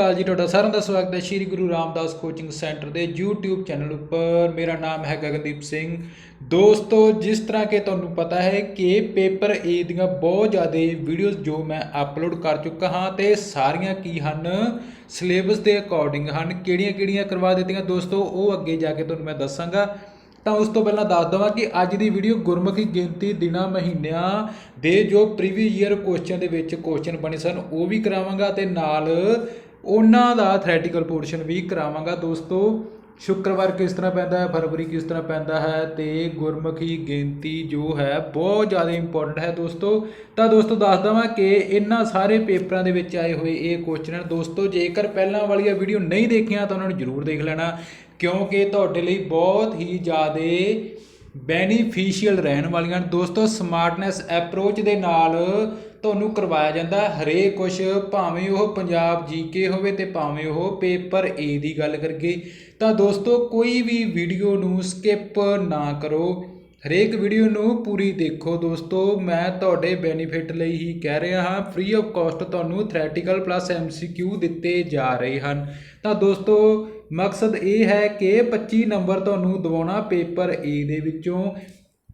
ਹਾਲ ਜੀ, ਤੁਹਾਡਾ ਸਾਰਿਆਂ ਦਾ ਸਵਾਗਤ ਹੈ ਸ਼੍ਰੀ ਗੁਰੂ ਰਾਮਦਾਸ ਕੋਚਿੰਗ ਸੈਂਟਰ ਦੇ YouTube ਚੈਨਲ ਉੱਪਰ। ਮੇਰਾ ਨਾਮ ਹੈ ਗਗਨਦੀਪ ਸਿੰਘ। ਦੋਸਤੋ, ਜਿਸ ਤਰ੍ਹਾਂ ਕਿ ਤੁਹਾਨੂੰ ਪਤਾ ਹੈ ਕਿ ਪੇਪਰ A ਦੀਆਂ ਬਹੁਤ ਜ਼ਿਆਦਾ ਵੀਡੀਓਜ਼ ਜੋ ਮੈਂ ਅਪਲੋਡ ਕਰ ਚੁੱਕਾ ਹਾਂ ਤੇ ਸਾਰੀਆਂ ਕੀ ਹਨ? ਸਿਲੇਬਸ ਦੇ ਅਕੋਰਡਿੰਗ ਹਨ। ਕਿਹੜੀਆਂ-ਕਿਹੜੀਆਂ ਕਰਵਾ ਦਿੱਤੀਆਂ? ਦੋਸਤੋ, ਉਹ ਅੱਗੇ ਜਾ ਕੇ ਤੁਹਾਨੂੰ ਮੈਂ ਦੱਸਾਂਗਾ। ਤਾਂ ਉਸ ਤੋਂ ਪਹਿਲਾਂ ਦੱਸ ਦਵਾਂ ਕਿ ਅੱਜ ਦੀ ਵੀਡੀਓ ਗੁਰਮੁਖੀ ਗਿਣਤੀ ਦਿਨਾਂ, ਮਹੀਨਿਆਂ ਦੇ ਜੋ ਪ੍ਰੀਵੀਅਸ ਈਅਰ ਕੁਐਸਚਨ ਦੇ ਵਿੱਚ ਕੁਐਸਚਨ ਬਣੇ ਸਨ, ਉਹ ਵੀ ਕਰਾਵਾਂਗਾ ਤੇ ਨਾਲ ਉਹਨਾਂ ਦਾ ਥਰੈਟੀਕਲ ਪੋਰਸ਼ਨ ਵੀ ਕਰਾਵਾਂਗਾ ਦੋਸਤੋ। ਸ਼ੁੱਕਰਵਾਰ ਕਿਸ ਤਰ੍ਹਾਂ ਪੈਂਦਾ ਹੈ, ਫਰਵਰੀ ਕਿਸ ਤਰ੍ਹਾਂ ਪੈਂਦਾ ਹੈ ਤੇ ਗੁਰਮੁਖੀ ਗਿਣਤੀ ਜੋ ਹੈ ਬਹੁਤ ਜ਼ਿਆਦਾ ਇੰਪੋਰਟੈਂਟ ਹੈ ਦੋਸਤੋ। ਤਾਂ ਦੋਸਤੋ ਦੱਸ ਦਵਾਂ ਕਿ ਇਹਨਾਂ ਸਾਰੇ ਪੇਪਰਾਂ ਦੇ ਵਿੱਚ ਆਏ ਹੋਏ ਇਹ ਕੁਐਸਚਨ ਦੋਸਤੋ, ਜੇਕਰ ਪਹਿਲਾਂ ਵਾਲੀਆਂ ਵੀਡੀਓ ਨਹੀਂ ਦੇਖੀਆਂ ਤਾਂ ਉਹਨਾਂ ਨੂੰ ਜ਼ਰੂਰ ਦੇਖ ਲੈਣਾ ਕਿਉਂਕਿ ਤੁਹਾਡੇ ਲਈ ਬਹੁਤ ਹੀ ਜ਼ਿਆਦਾ ਬੈਨੀਫੀਸ਼ੀਅਲ ਰਹਿਣ ਵਾਲੀਆਂ ਹਨ। ਦੋਸਤੋ, ਸਮਾਰਟਨੈਸ ਅਪਰੋਚ ਦੇ ਨਾਲ ਤੁਹਾਨੂੰ ਕਰਵਾਇਆ ਜਾਂਦਾ ਹਰੇਕ ਕੁਝ ਭਾਵੇਂ ਉਹ ਪੰਜਾਬ ਜੀਕੇ ਹੋਵੇ ਤੇ ਭਾਵੇਂ ਉਹ ਪੇਪਰ ਏ ਦੀ ਗੱਲ ਕਰੀਏ, ਤਾਂ ਦੋਸਤੋ, ਕੋਈ ਵੀ ਵੀਡੀਓ ਨੂੰ ਸਕਿਪ ਨਾ ਕਰੋ। ਹਰੇਕ ਵੀਡੀਓ ਨੂੰ ਪੂਰੀ ਦੇਖੋ ਦੋਸਤੋ। ਮੈਂ ਤੁਹਾਡੇ ਬੈਨੀਫਿਟ ਲਈ ਹੀ ਕਹਿ ਰਿਹਾ ਹਾਂ। ਫ੍ਰੀ ਆਫ ਕਾਸਟ ਤੁਹਾਨੂੰ ਥਿਓਰੈਟੀਕਲ ਪਲੱਸ ਐਮਸੀਕਿਊ ਦਿੱਤੇ ਜਾ ਰਹੇ ਹਨ। ਤਾਂ ਦੋਸਤੋ ਮਕਸਦ ਇਹ ਹੈ ਕਿ 25 ਨੰਬਰ ਤੁਹਾਨੂੰ ਦਿਵਾਉਣਾ ਪੇਪਰ ਏ ਦੇ ਵਿੱਚੋਂ।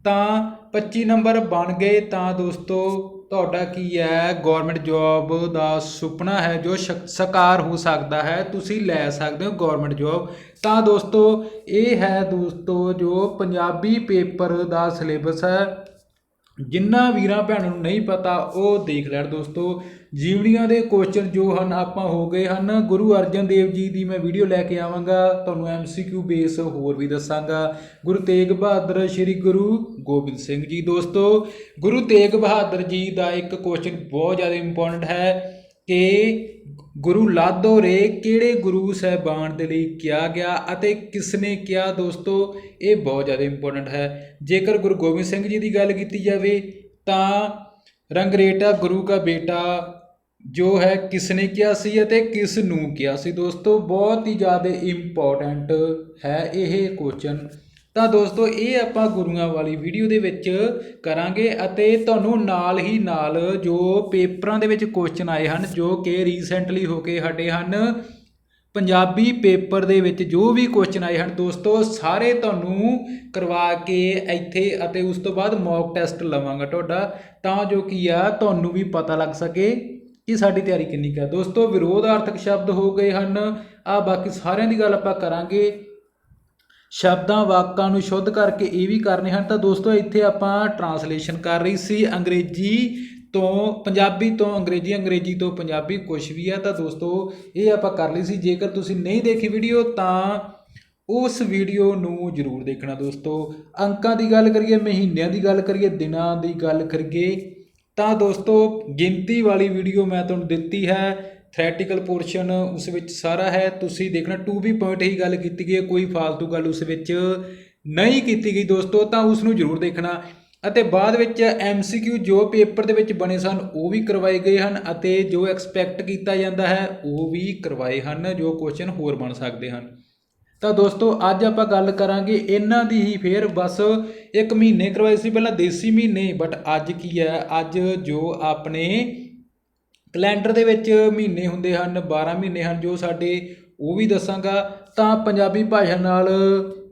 ਤਾਂ 25 ਨੰਬਰ ਬਣ ਗਏ। ਤਾਂ ਦੋਸਤੋ, ਤੁਹਾਡਾ ਕੀ ਹੈ? ਗਵਰਨਮੈਂਟ ਜੌਬ ਦਾ ਸੁਪਨਾ ਹੈ ਜੋ ਸ਼ਕ- ਸਾਕਾਰ ਹੋ ਸਕਦਾ ਹੈ। ਤੁਸੀਂ ਲੈ ਸਕਦੇ ਹੋ ਗਵਰਨਮੈਂਟ ਜੌਬ ਤਾਂ ਦੋਸਤੋ, ਇਹ ਹੈ ਦੋਸਤੋ ਜੋ ਪੰਜਾਬੀ ਪੇਪਰ ਦਾ ਸਿਲੇਬਸ ਹੈ। ਜਿਨ੍ਹਾਂ ਵੀਰਾਂ ਭੈਣਾਂ ਨੂੰ ਨਹੀਂ ਪਤਾ, ਉਹ ਦੇਖ ਲੈਣ ਦੋਸਤੋ। ਜੀਵਨੀਆਂ ਦੇ ਕੁਐਸਚਨ ਜੋ ਹਨ, ਆਪਾਂ ਹੋ ਗਏ ਹਨ। ਗੁਰੂ ਅਰਜਨ ਦੇਵ ਜੀ ਦੀ ਮੈਂ ਵੀਡੀਓ ਲੈ ਕੇ ਆਵਾਂਗਾ। ਤੁਹਾਨੂੰ ਐਮਸੀਕਿਊ ਬੇਸ ਹੋਰ ਵੀ ਦੱਸਾਂਗਾ। ਗੁਰੂ ਤੇਗ ਬਹਾਦਰ, ਸ੍ਰੀ ਗੁਰੂ ਗੋਬਿੰਦ ਸਿੰਘ ਜੀ ਦੋਸਤੋ। ਗੁਰੂ ਤੇਗ ਬਹਾਦਰ ਜੀ ਦਾ ਇੱਕ ਕੁਐਸਚਨ ਬਹੁਤ ਜ਼ਿਆਦਾ ਇੰਪੋਰਟੈਂਟ ਹੈ। ਕਿ ਗੁਰੂ ਲਾਦੋਰੇ ਕਿਹੜੇ ਗੁਰੂ ਸਾਹਿਬਾਨ ਦੇ ਲਈ ਕਿਹਾ ਗਿਆ ਅਤੇ ਕਿਸ ਨੇ ਕਿਹਾ? ਦੋਸਤੋ, ਇਹ ਬਹੁਤ ਜ਼ਿਆਦਾ ਇੰਪੋਰਟੈਂਟ ਹੈ। ਜੇਕਰ ਗੁਰੂ ਗੋਬਿੰਦ ਸਿੰਘ ਜੀ ਦੀ ਗੱਲ ਕੀਤੀ ਜਾਵੇ, ਤਾਂ ਰੰਗਰੇਟਾ ਗੁਰੂ ਦਾ ਬੇਟਾ ਜੋ ਹੈ, ਕਿਸ ਨੇ ਕਿਹਾ ਸੀ ਅਤੇ ਕਿਸ ਨੂੰ ਕਿਹਾ ਸੀ? ਦੋਸਤੋ, ਬਹੁਤ ਹੀ ਜ਼ਿਆਦਾ ਇੰਪੋਰਟੈਂਟ ਹੈ ਇਹ ਕੁਐਸਚਨ ਤਾਂ ਦੋਸਤੋ, ਇਹ ਆਪਾਂ ਗੁਰੂਆਂ ਵਾਲੀ ਵੀਡੀਓ ਦੇ ਵਿੱਚ ਕਰਾਂਗੇ ਅਤੇ ਤੁਹਾਨੂੰ ਨਾਲ ਹੀ ਨਾਲ ਜੋ ਪੇਪਰਾਂ ਦੇ ਵਿੱਚ ਕੁਐਸਚਨ ਆਏ ਹਨ, ਜੋ ਕਿ ਰੀਸੈਂਟਲੀ ਹੋ ਕੇ ਹਟੇ ਹਨ, ਪੰਜਾਬੀ ਪੇਪਰ ਦੇ ਵਿੱਚ ਜੋ ਵੀ ਕੁਐਸਚਨ ਆਏ ਹਨ, ਦੋਸਤੋ, ਸਾਰੇ ਤੁਹਾਨੂੰ ਕਰਵਾ ਕੇ ਇੱਥੇ ਅਤੇ ਉਸ ਤੋਂ ਬਾਅਦ ਮੌਕ ਟੈਸਟ ਲਵਾਂਗਾ ਤੁਹਾਡਾ, ਤਾਂ ਜੋ ਕੀ ਆ, ਤੁਹਾਨੂੰ ਵੀ ਪਤਾ ਲੱਗ ਸਕੇ ਕਿ ਸਾਡੀ ਤਿਆਰੀ ਕਿੰਨੀ ਕੁ ਹੈ ਦੋਸਤੋ, ਵਿਰੋਧਾਰਥਕ ਸ਼ਬਦ ਹੋ ਗਏ ਹਨ। ਆ ਬਾਕੀ ਸਾਰਿਆਂ ਦੀ ਗੱਲ ਆਪਾਂ ਕਰਾਂਗੇ। ਸ਼ਬਦਾਂ ਵਾਕਾਂ ਨੂੰ ਸ਼ੁੱਧ ਕਰਕੇ ਇਹ ਵੀ ਕਰਨੇ ਹਨ। ਤਾਂ ਦੋਸਤੋ, ਇੱਥੇ ਆਪਾਂ ਟਰਾਂਸਲੇਸ਼ਨ ਕਰ ਰਹੀ ਸੀ ਅੰਗਰੇਜ਼ੀ ਤੋਂ ਪੰਜਾਬੀ ਤੋਂ ਅੰਗਰੇਜ਼ੀ ਅੰਗਰੇਜ਼ੀ ਤੋਂ ਪੰਜਾਬੀ ਕੁਝ ਵੀ ਹੈ ਤਾਂ ਦੋਸਤੋ, ਇਹ ਆਪਾਂ ਕਰ ਲਈ ਸੀ। ਜੇਕਰ ਤੁਸੀਂ ਨਹੀਂ ਦੇਖੀ ਵੀਡੀਓ ਤਾਂ ਉਸ ਵੀਡੀਓ ਨੂੰ ਜ਼ਰੂਰ ਦੇਖਣਾ ਦੋਸਤੋ। ਅੰਕਾਂ ਦੀ ਗੱਲ ਕਰੀਏ, ਮਹੀਨਿਆਂ ਦੀ ਗੱਲ ਕਰੀਏ, ਦਿਨਾਂ ਦੀ ਗੱਲ ਕਰੀਏ, ਤਾਂ ਦੋਸਤੋ, ਗਿਣਤੀ ਵਾਲੀ ਵੀਡੀਓ ਮੈਂ ਤੁਹਾਨੂੰ ਦਿੱਤੀ ਹੈ। ਥਰੈਟੀਕਲ ਪੋਰਸ਼ਨ ਉਸ ਵਿੱਚ ਸਾਰਾ ਹੈ। ਤੁਸੀਂ ਦੇਖਣਾ ਟੂ ਵੀ ਪੁਆਇੰਟ ਹੀ ਗੱਲ ਕੀਤੀ ਗਈ ਹੈ, ਕੋਈ ਫालतू ਗੱਲ ਉਸ ਵਿੱਚ ਨਹੀਂ ਕੀਤੀ ਗਈ ਦੋਸਤੋ, ਤਾਂ ਉਸ ਨੂੰ ਜ਼ਰੂਰ ਦੇਖਣਾ। ਅਤੇ ਬਾਅਦ ਵਿੱਚ ਐਮਸੀਕਿਊ ਜੋ ਪੇਪਰ ਦੇ ਵਿੱਚ ਬਣੇ ਸਨ, ਉਹ ਵੀ ਕਰਵਾਏ ਗਏ ਹਨ ਅਤੇ ਜੋ ਐਕਸਪੈਕਟ ਕੀਤਾ ਜਾਂਦਾ ਹੈ, ਉਹ ਵੀ ਕਰਵਾਏ ਹਨ, ਜੋ ਕੁਐਸਚਨ ਹੋਰ ਬਣ ਸਕਦੇ ਹਨ। ਤਾਂ ਦੋਸਤੋ, ਅੱਜ ਆਪਾਂ ਗੱਲ ਕਰਾਂਗੇ ਇਹਨਾਂ ਦੀ ਹੀ, ਫੇਰ ਬਸ ਇੱਕ ਮਹੀਨੇ ਕਰਵਾਏ ਸੀ, ਪਹਿਲਾਂ ਦੇਸੀ ਮਹੀਨੇ ਬਟ ਅੱਜ ਕੀ ਹੈ? ਅੱਜ ਜੋ ਆਪਣੇ ਕੈਲੰਡਰ ਦੇ ਵਿੱਚ ਮਹੀਨੇ ਹੁੰਦੇ ਹਨ 12 ਮਹੀਨੇ ਹਨ, ਜੋ ਸਾਡੇ ਉਹ ਵੀ ਦੱਸਾਂਗਾ। ਤਾਂ ਪੰਜਾਬੀ ਭਾਸ਼ਾ ਨਾਲ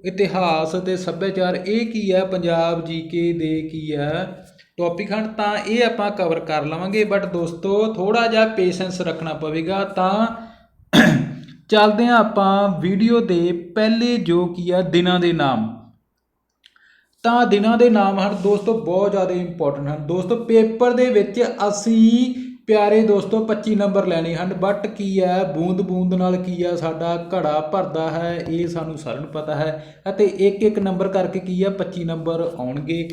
ਇਤਿਹਾਸ ਅਤੇ ਸੱਭਿਆਚਾਰ, ਇਹ ਕੀ ਹੈ? ਪੰਜਾਬ ਜੀਕੇ ਦੇ ਕੀ ਹੈ? ਟੌਪਿਕ ਹਨ, ਤਾਂ ਇਹ ਆਪਾਂ ਕਵਰ ਕਰ ਲਵਾਂਗੇ। ਬਟ ਦੋਸਤੋ ਥੋੜਾ ਜਿਹਾ ਪੇਸ਼ੈਂਸ ਰੱਖਣਾ ਪਵੇਗਾ। ਤਾਂ ਚੱਲਦੇ ਹਾਂ ਆਪਾਂ ਵੀਡੀਓ ਦੇ ਪਹਿਲੇ ਜੋ ਕੀ ਆ ਦਿਨਾਂ ਦੇ ਨਾਮ। ਤਾਂ ਦਿਨਾਂ ਦੇ ਨਾਮ ਹਨ, ਦੋਸਤੋ, ਬਹੁਤ ਜ਼ਿਆਦਾ ਇੰਪੋਰਟੈਂਟ ਹਨ। ਦੋਸਤੋ ਪੇਪਰ ਦੇ ਵਿੱਚ ਅਸੀਂ ਪਿਆਰੇ ਦੋਸਤੋ 25 ਨੰਬਰ ਲੈਣੇ ਹਨ। ਬਟ ਕੀ ਹੈ? ਬੂੰਦ ਬੂੰਦ ਨਾਲ ਕੀ ਆ ਸਾਡਾ ਘੜਾ ਭਰਦਾ ਹੈ। ਇਹ ਸਾਨੂੰ ਸਾਰਿਆਂ ਨੂੰ ਪਤਾ ਹੈ। ਅਤੇ ਇੱਕ ਇੱਕ ਨੰਬਰ ਕਰਕੇ ਕੀ ਆ 25 ਨੰਬਰ ਆਉਣਗੇ।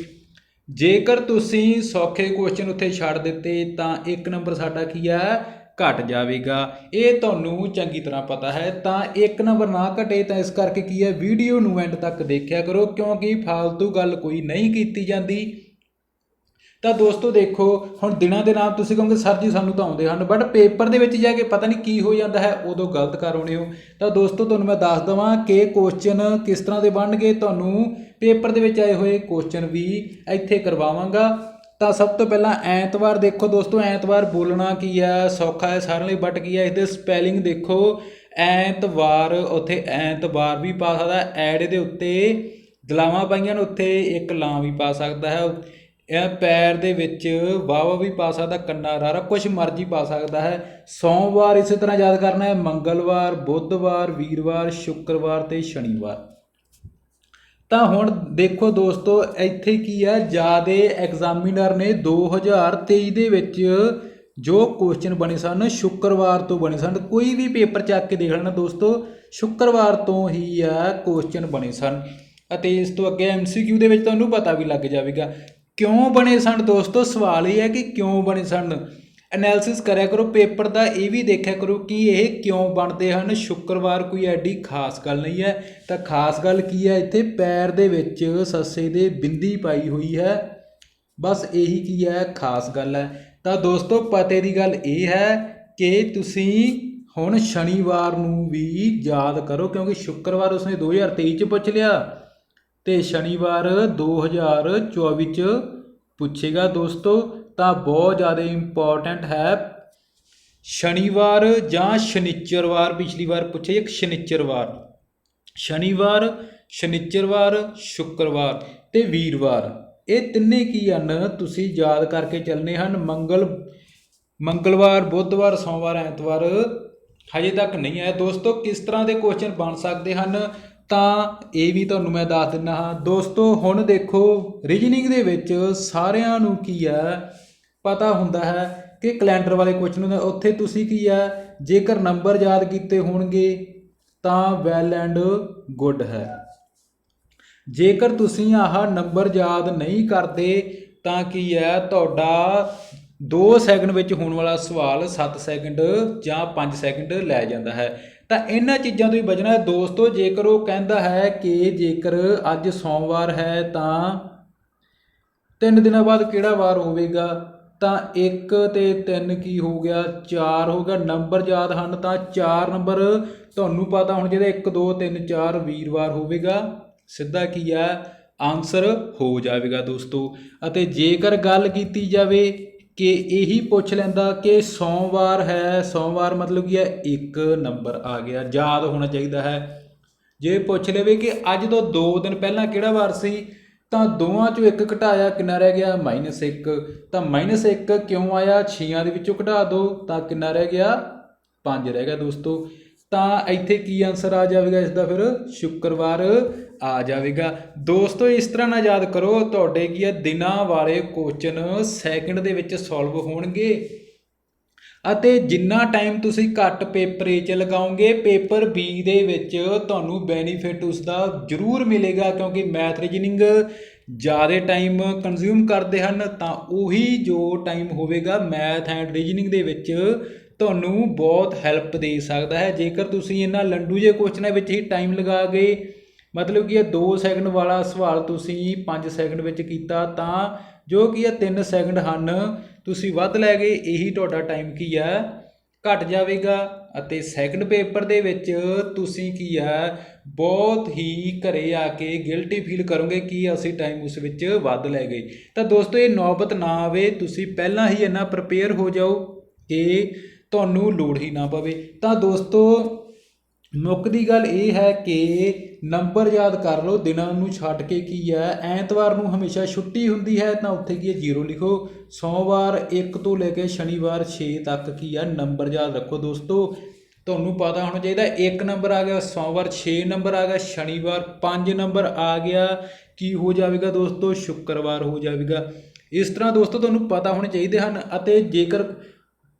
ਜੇਕਰ ਤੁਸੀਂ ਸੌਖੇ ਕੁਐਸਚਨ ਉੱਥੇ ਛੱਡ ਦਿੱਤੇ, ਤਾਂ ਇੱਕ ਨੰਬਰ ਸਾਡਾ ਕੀ ਆ ਘਟ ਜਾਵੇਗਾ। ਇਹ ਤੁਹਾਨੂੰ ਚੰਗੀ ਤਰ੍ਹਾਂ ਪਤਾ ਹੈ। ਤਾਂ ਇੱਕ ਨੰਬਰ ਨਾ ਘਟੇ, ਤਾਂ ਇਸ ਕਰਕੇ ਕੀ ਹੈ? ਵੀਡੀਓ ਨੂੰ ਐਂਡ ਤੱਕ ਦੇਖਿਆ ਕਰੋ, ਕਿਉਂਕਿ ਫालतू ਗੱਲ ਕੋਈ ਨਹੀਂ ਕੀਤੀ ਜਾਂਦੀ। ਤਾਂ ਦੋਸਤੋ ਦੇਖੋ, ਹੁਣ ਦਿਨਾਂ ਦੇ ਨਾਮ ਤੁਸੀਂ ਕਹੋਗੇ, ਸਰ ਜੀ, ਸਾਨੂੰ ਤਾਂ ਆਉਂਦੇ ਹਨ। ਬਟ ਪੇਪਰ ਦੇ ਵਿੱਚ ਜਾ ਕੇ ਪਤਾ ਨਹੀਂ ਕੀ ਹੋ ਜਾਂਦਾ ਹੈ, ਉਦੋਂ ਗਲਤ ਕਰ ਆਉਣੇ ਹੋ। ਤਾਂ ਦੋਸਤੋ, ਤੁਹਾਨੂੰ ਮੈਂ ਦੱਸ ਦਵਾਂ ਕਿ ਕੁਐਸਚਨ ਕਿਸ ਤਰ੍ਹਾਂ ਦੇ ਬਣਨਗੇ, ਤੁਹਾਨੂੰ ਪੇਪਰ ਦੇ ਵਿੱਚ ਆਏ ਹੋਏ ਕੁਐਸਚਨ ਵੀ ਇੱਥੇ ਕਰਵਾਵਾਂਗਾ। ਤਾਂ ਸਭ ਤੋਂ ਪਹਿਲਾਂ ਐਤਵਾਰ ਦੇਖੋ ਦੋਸਤੋ, ਐਤਵਾਰ ਬੋਲਣਾ ਕੀ ਹੈ? ਸੌਖਾ ਹੈ ਸਾਰਿਆਂ ਲਈ ਬਟ ਕੀ ਹੈ? ਇਹਦੇ ਸਪੈਲਿੰਗ ਦੇਖੋ। ਐਤਵਾਰ, ਉੱਥੇ ਐਤਵਾਰ ਵੀ ਪਾ ਸਕਦਾ ਐਡ ਦੇ ਉੱਤੇ ਦਲਾਵਾਂ ਪਾਈਆਂ ਨੇ, ਉੱਥੇ ਇੱਕ ਲਾਂ ਵੀ ਪਾ ਸਕਦਾ ਹੈ। ਪੈਰ ਦੇ ਵਿੱਚ ਵਾਵਾ ਵੀ ਪਾ ਸਕਦਾ, ਕੰਨਾ ਰਾਰਾ ਕੁਝ ਮਰਜ਼ੀ ਪਾ ਸਕਦਾ ਹੈ। ਸੋਮਵਾਰ ਇਸੇ ਤਰ੍ਹਾਂ ਯਾਦ ਕਰਨਾ ਹੈ, ਮੰਗਲਵਾਰ, ਬੁੱਧਵਾਰ, ਵੀਰਵਾਰ, ਸ਼ੁੱਕਰਵਾਰ ਤੇ ਸ਼ਨੀਵਾਰ। ਤਾਂ ਹੁਣ ਦੇਖੋ ਦੋਸਤੋ, ਇੱਥੇ ਕੀ ਹੈ, ਜਿਆਦੇ ਐਗਜ਼ਾਮੀਨਰ ਨੇ 2023 ਦੇ ਵਿੱਚ ਜੋ ਕੁਐਸਚਨ ਬਣੇ ਸਨ, ਸ਼ੁੱਕਰਵਾਰ ਤੋਂ ਬਣੇ ਸਨ, ਕੋਈ ਵੀ ਪੇਪਰ ਚੱਕ ਕੇ ਦੇਖ ਲੈਣਾ ਦੋਸਤੋ, ਸ਼ੁੱਕਰਵਾਰ ਤੋਂ ਹੀ ਆ ਕੁਐਸਚਨ ਬਣੇ ਸਨ। ਅਤੇ ਇਸ ਤੋਂ ਅੱਗੇ ਐਮਸੀਕਿਊ ਦੇ ਵਿੱਚ ਤੁਹਾਨੂੰ ਪਤਾ ਵੀ ਲੱਗ ਜਾਵੇਗਾ ਕਿਉਂ ਬਣੇ ਸਨ ਦੋਸਤੋ? ਸਵਾਲ ਇਹ ਹੈ ਕਿ ਕਿਉਂ ਬਣੇ ਸਨ? ਐਨਾਲਿਸਿਸ ਕਰਿਆ ਕਰੋ, ਪੇਪਰ ਦਾ ਇਹ ਵੀ ਦੇਖਿਆ ਕਰੋ ਕਿ ਇਹ ਕਿਉਂ ਬਣਦੇ ਹਨ। ਸ਼ੁੱਕਰਵਾਰ ਕੋਈ ਐਡੀ ਖਾਸ ਗੱਲ ਨਹੀਂ ਹੈ। ਤਾਂ ਖਾਸ ਗੱਲ ਕੀ ਹੈ? ਇੱਥੇ ਪੈਰ ਦੇ ਵਿੱਚ ਸੱਸੇ ਦੇ ਬਿੰਦੀ ਪਾਈ ਹੋਈ ਹੈ। ਬਸ ਇਹੀ ਕੀ ਹੈ? ਖਾਸ ਗੱਲ ਹੈ। ਤਾਂ ਦੋਸਤੋ, ਪਤੇ ਦੀ ਗੱਲ ਇਹ ਹੈ ਕਿ ਤੁਸੀਂ ਹੁਣ ਸ਼ਨੀਵਾਰ ਨੂੰ ਵੀ ਯਾਦ ਕਰੋ, ਕਿਉਂਕਿ ਸ਼ੁੱਕਰਵਾਰ ਉਸਨੇ 2023 ਚ ਪੁੱਛ ਲਿਆ। ਤੇ ਸ਼ਨੀਵਾਰ 2024 ਚ ਪੁੱਛੇਗਾ ਦੋਸਤੋ, ਤਾਂ ਬਹੁਤ ਜ਼ਿਆਦਾ ਇੰਪੋਰਟੈਂਟ ਹੈ। ਸ਼ਨੀਵਾਰ ਜਾਂ ਸ਼ਨੀਚਰਵਾਰ, ਪਿਛਲੀ ਵਾਰ ਪੁੱਛਿਆ ਇੱਕ ਸ਼ਨੀਚਰਵਾਰ। ਸ਼ਨੀਵਾਰ, ਸ਼ਨੀਚਰਵਾਰ, ਸ਼ੁੱਕਰਵਾਰ ਤੇ ਵੀਰਵਾਰ। ਇਹ ਤਿੰਨੇ ਕੀ ਹਨ? ਤੁਸੀਂ ਯਾਦ ਕਰਕੇ ਚੱਲਨੇ ਹਨ। ਮੰਗਲ, ਮੰਗਲਵਾਰ, ਬੁੱਧਵਾਰ, ਸੋਮਵਾਰ, ਐਤਵਾਰ ਹਜੇ ਤੱਕ ਨਹੀਂ ਆਇਆ ਦੋਸਤੋ, ਕਿਸ ਤਰ੍ਹਾਂ ਦੇ ਕੁਐਸਚਨ ਬਣ ਸਕਦੇ ਹਨ? ਤਾਂ ਇਹ ਵੀ ਤੁਹਾਨੂੰ ਮੈਂ ਦੱਸ ਦਿੰਦਾ ਹਾਂ। ਦੋਸਤੋ, ਹੁਣ ਦੇਖੋ ਰੀਜਨਿੰਗ ਦੇ ਵਿੱਚ ਸਾਰਿਆਂ ਨੂੰ ਕੀ ਹੈ? ਪਤਾ ਹੁੰਦਾ ਹੈ ਕਿ ਕੈਲੰਡਰ ਵਾਲੇ ਕੁਐਸਚਨ ਹੁੰਦੇ ਉੱਥੇ ਤੁਸੀਂ ਕੀ ਹੈ? ਜੇਕਰ ਨੰਬਰ ਯਾਦ ਕੀਤੇ ਹੋਣਗੇ, ਤਾਂ ਵੈਲ ਐਂਡ ਗੁੱਡ ਹੈ। ਜੇਕਰ ਤੁਸੀਂ ਆਹ ਨੰਬਰ ਯਾਦ ਨਹੀਂ ਕਰਦੇ, ਤਾਂ ਕੀ ਹੈ? ਤੁਹਾਡਾ 2 ਸੈਕਿੰਡ ਵਿੱਚ ਹੋਣ ਵਾਲਾ ਸਵਾਲ 7 ਸੈਕਿੰਡ ਜਾਂ 5 ਸੈਕਿੰਡ ਲੈ ਜਾਂਦਾ ਹੈ। ਤਾਂ ਇਹਨਾਂ ਚੀਜ਼ਾਂ ਤੋਂ ਹੀ ਬਚਣਾ ਦੋਸਤੋ, ਜੇਕਰ ਉਹ ਕਹਿੰਦਾ ਹੈ ਕਿ ਜੇਕਰ ਅੱਜ ਸੋਮਵਾਰ ਹੈ, ਤਾਂ ਤਿੰਨ ਦਿਨਾਂ ਬਾਅਦ ਕਿਹੜਾ ਵਾਰ ਹੋਵੇਗਾ? ਤਾਂ 1 ਤੇ 3 ਕੀ ਹੋ ਗਿਆ? 4 ਹੋ ਗਿਆ। ਨੰਬਰ ਯਾਦ ਹਨ ਤਾਂ 4 ਨੰਬਰ। ਤੁਹਾਨੂੰ ਪਤਾ ਹੁਣ ਜਿਹਦਾ 1 2 3 4 ਵੀਰਵਾਰ ਹੋਵੇਗਾ, ਸਿੱਧਾ ਕੀ ਹੈ? ਆਨਸਰ ਹੋ ਜਾਵੇਗਾ ਦੋਸਤੋ। ਅਤੇ ਜੇਕਰ ਗੱਲ ਕੀਤੀ ਜਾਵੇ ਕਿ ਇਹੀ ਪੁੱਛ ਲੈਂਦਾ ਕਿ ਸੋਮਵਾਰ ਹੈ, ਸੋਮਵਾਰ ਮਤਲਬ ਕੀ ਹੈ, ਇੱਕ ਨੰਬਰ ਆ ਗਿਆ। ਯਾਦ ਹੋਣਾ ਚਾਹੀਦਾ ਹੈ। ਜੇ ਪੁੱਛ ਲਵੇ ਕਿ ਅੱਜ ਤੋਂ 2 ਦਿਨ ਪਹਿਲਾਂ ਕਿਹੜਾ ਵਾਰ ਸੀ, ਤਾਂ ਦੋਵਾਂ ਚੋਂ ਇੱਕ ਘਟਾਇਆ ਕਿੰਨਾ ਰਹਿ ਗਿਆ? -1 ਤਾਂ -1 ਕਿਉਂ ਆਇਆ? 6 ਦੇ ਵਿੱਚੋਂ ਘਟਾ ਦਿਓ ਤਾਂ ਕਿੰਨਾ ਰਹਿ ਗਿਆ? 5 ਰਹਿ ਗਿਆ ਦੋਸਤੋ। ਤਾਂ ਇੱਥੇ ਕੀ ਆਨਸਰ ਆ ਜਾਵੇਗਾ ਇਸ ਦਾ ਫਿਰ? ਸ਼ੁੱਕਰਵਾਰ। ਆ ਜਾਵੇਗਾ। ਦੋਸਤੋ, ਇਸ ਤਰ੍ਹਾਂ ਨਾਲ ਯਾਦ ਕਰੋ, ਤੁਹਾਡੇ ਕੀ ਹੈ ਦਿਨਾਂ ਵਾਲੇ ਕੁਐਸਚਨ ਸੈਕਿੰਡ ਦੇ ਵਿੱਚ ਸੋਲਵ ਹੋਣਗੇ। ਅਤੇ ਜਿੰਨਾ ਟਾਈਮ ਤੁਸੀਂ ਘੱਟ ਪੇਪਰ ਏ 'ਚ ਲਗਾਓਗੇ ਪੇਪਰ ਬੀ ਦੇ ਵਿੱਚ ਤੁਹਾਨੂੰ ਬੈਨੀਫਿਟ ਉਸ ਦਾ ਜ਼ਰੂਰ ਮਿਲੇਗਾ, ਕਿਉਂਕਿ ਮੈਥ ਰੀਜਨਿੰਗ ਜ਼ਿਆਦਾ ਟਾਈਮ ਕੰਜ਼ਿਊਮ ਕਰਦੇ ਹਨ, ਤਾਂ ਉਹੀ ਜੋ ਟਾਈਮ ਹੋਵੇਗਾ ਮੈਥ ਐਂਡ ਰੀਜਨਿੰਗ ਦੇ ਵਿੱਚ ਤੁਹਾਨੂੰ ਬਹੁਤ ਹੈਲਪ ਦੇ ਸਕਦਾ ਹੈ। ਜੇਕਰ ਤੁਸੀਂ ਇਹਨਾਂ ਲੰਡੂ ਜੇ ਕੁਐਸਚਨਾਂ ਵਿੱਚ ਹੀ ਟਾਈਮ ਲਗਾ ਗਏ ਮਤਲਬ ਕਿ ਇਹ 2 ਸੈਕਿੰਡ ਵਾਲਾ ਸਵਾਲ ਤੁਸੀਂ 5 ਸੈਕਿੰਡ ਵਿੱਚ ਕੀਤਾ ਤਾਂ ਜੋ ਕਿ ਇਹ 3 ਸੈਕਿੰਡ ਹਨ, ਤੁਸੀਂ ਵੱਧ ਲੈ ਗਏ, ਇਹੀ ਤੁਹਾਡਾ ਟਾਈਮ ਕੀ ਹੈ? ਘਟ ਜਾਵੇਗਾ ਅਤੇ ਸੈਕਿੰਡ ਪੇਪਰ ਦੇ ਵਿੱਚ ਤੁਸੀਂ ਕੀ ਹੈ? ਬਹੁਤ ਹੀ ਘਰੇ ਆ ਕੇ ਗਿਲਟੀ ਫੀਲ ਕਰੋਗੇ ਕਿ ਅਸੀਂ ਟਾਈਮ ਉਸ ਵਿੱਚ ਵੱਧ ਲੈ ਗਏ। ਤਾਂ ਦੋਸਤੋ, ਇਹ ਨੌਬਤ ਨਾ ਆਵੇ, ਤੁਸੀਂ ਪਹਿਲਾਂ ਹੀ ਇੰਨਾ ਪ੍ਰਪੇਅਰ ਹੋ ਜਾਓ ਕਿ ਤੁਹਾਨੂੰ ਲੋੜ ਹੀ ਨਾ ਪਵੇ। ਤਾਂ ਦੋਸਤੋ ਮੁੱਖ ਦੀ ਗੱਲ ਇਹ ਹੈ ਕਿ ਨੰਬਰ ਯਾਦ ਕਰ ਲਓ, ਦਿਨਾਂ ਨੂੰ ਛੱਡ ਕੇ ਕੀ ਹੈ? ਐਤਵਾਰ ਨੂੰ ਹਮੇਸ਼ਾ ਛੁੱਟੀ ਹੁੰਦੀ ਹੈ, ਤਾਂ ਉੱਥੇ ਕੀ ਹੈ? ਜ਼ੀਰੋ ਲਿਖੋ। ਸੋਮਵਾਰ 1 ਤੋਂ ਲੈ ਕੇ ਸ਼ਨੀਵਾਰ 6 ਤੱਕ ਕੀ ਹੈ? ਨੰਬਰ ਯਾਦ ਰੱਖੋ ਦੋਸਤੋ। ਤੁਹਾਨੂੰ ਪਤਾ ਹੋਣਾ ਚਾਹੀਦਾ, ਇੱਕ ਨੰਬਰ ਆ ਗਿਆ, ਸੋਮਵਾਰ 6 ਨੰਬਰ ਆ ਗਿਆ, ਸ਼ਨੀਵਾਰ 5 ਨੰਬਰ ਆ ਗਿਆ। ਕੀ ਹੋ ਜਾਵੇਗਾ ਦੋਸਤੋ? ਸ਼ੁੱਕਰਵਾਰ ਹੋ ਜਾਵੇਗਾ। ਇਸ ਤਰ੍ਹਾਂ ਦੋਸਤੋ, ਤੁਹਾਨੂੰ ਪਤਾ ਹੋਣੇ ਚਾਹੀਦੇ ਹਨ ਅਤੇ ਜੇਕਰ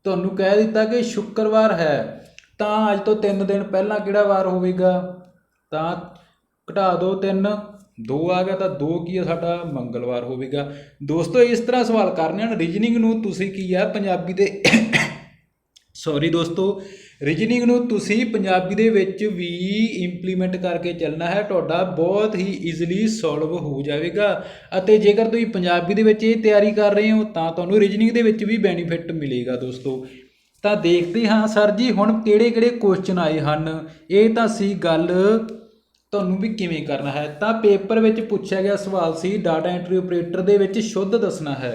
ਤੁਹਾਨੂੰ ਕਹਿ ਦਿੱਤਾ ਕਿ ਸ਼ੁੱਕਰਵਾਰ ਹੈ ਤਾਂ ਅੱਜ ਤੋਂ 3 ਦਿਨ ਪਹਿਲਾਂ ਕਿਹੜਾ ਵਾਰ ਹੋਵੇਗਾ? ਤਾਂ ਘਟਾ ਦਿਓ 3 2 ਆ ਗਿਆ ਤਾਂ 2 ਕੀ ਹੈ ਸਾਡਾ? ਮੰਗਲਵਾਰ ਹੋਵੇਗਾ। ਦੋਸਤੋ, ਇਸ ਤਰ੍ਹਾਂ ਸਵਾਲ ਕਰਨੇ ਹਨ। ਰੀਜਨਿੰਗ ਨੂੰ ਤੁਸੀਂ ਕੀ ਆ? ਪੰਜਾਬੀ ਦੇ ਸੌਰੀ ਦੋਸਤੋ, ਰੀਜਨਿੰਗ ਨੂੰ ਤੁਸੀਂ ਪੰਜਾਬੀ ਦੇ ਵਿੱਚ ਵੀ ਇੰਪਲੀਮੈਂਟ ਕਰਕੇ ਚੱਲਣਾ ਹੈ। ਤੁਹਾਡਾ ਬਹੁਤ ਹੀ ਈਜ਼ੀਲੀ ਸੋਲਵ ਹੋ ਜਾਵੇਗਾ। ਅਤੇ ਜੇਕਰ ਤੁਸੀਂ ਪੰਜਾਬੀ ਦੇ ਵਿੱਚ ਇਹ ਤਿਆਰੀ ਕਰ ਰਹੇ ਹੋ, ਤਾਂ ਤੁਹਾਨੂੰ ਰੀਜਨਿੰਗ ਦੇ ਵਿੱਚ ਵੀ ਬੈਨੀਫਿਟ ਮਿਲੇਗਾ ਦੋਸਤੋ। ਤਾਂ ਦੇਖਦੇ ਹਾਂ ਸਰ ਜੀ ਹੁਣ ਕਿਹੜੇ ਕਿਹੜੇ ਕੁਐਸਚਨ ਆਏ ਹਨ। ਇਹ ਤਾਂ ਸੀ ਗੱਲ ਤੁਹਾਨੂੰ ਵੀ ਕਿਵੇਂ ਕਰਨਾ ਹੈ। ਤਾਂ ਪੇਪਰ ਵਿੱਚ ਪੁੱਛਿਆ ਗਿਆ ਸਵਾਲ ਸੀ ਡਾਟਾ ਐਂਟਰੀ ਆਪਰੇਟਰ ਦੇ ਵਿੱਚ ਸ਼ੁੱਧ ਦੱਸਣਾ ਹੈ।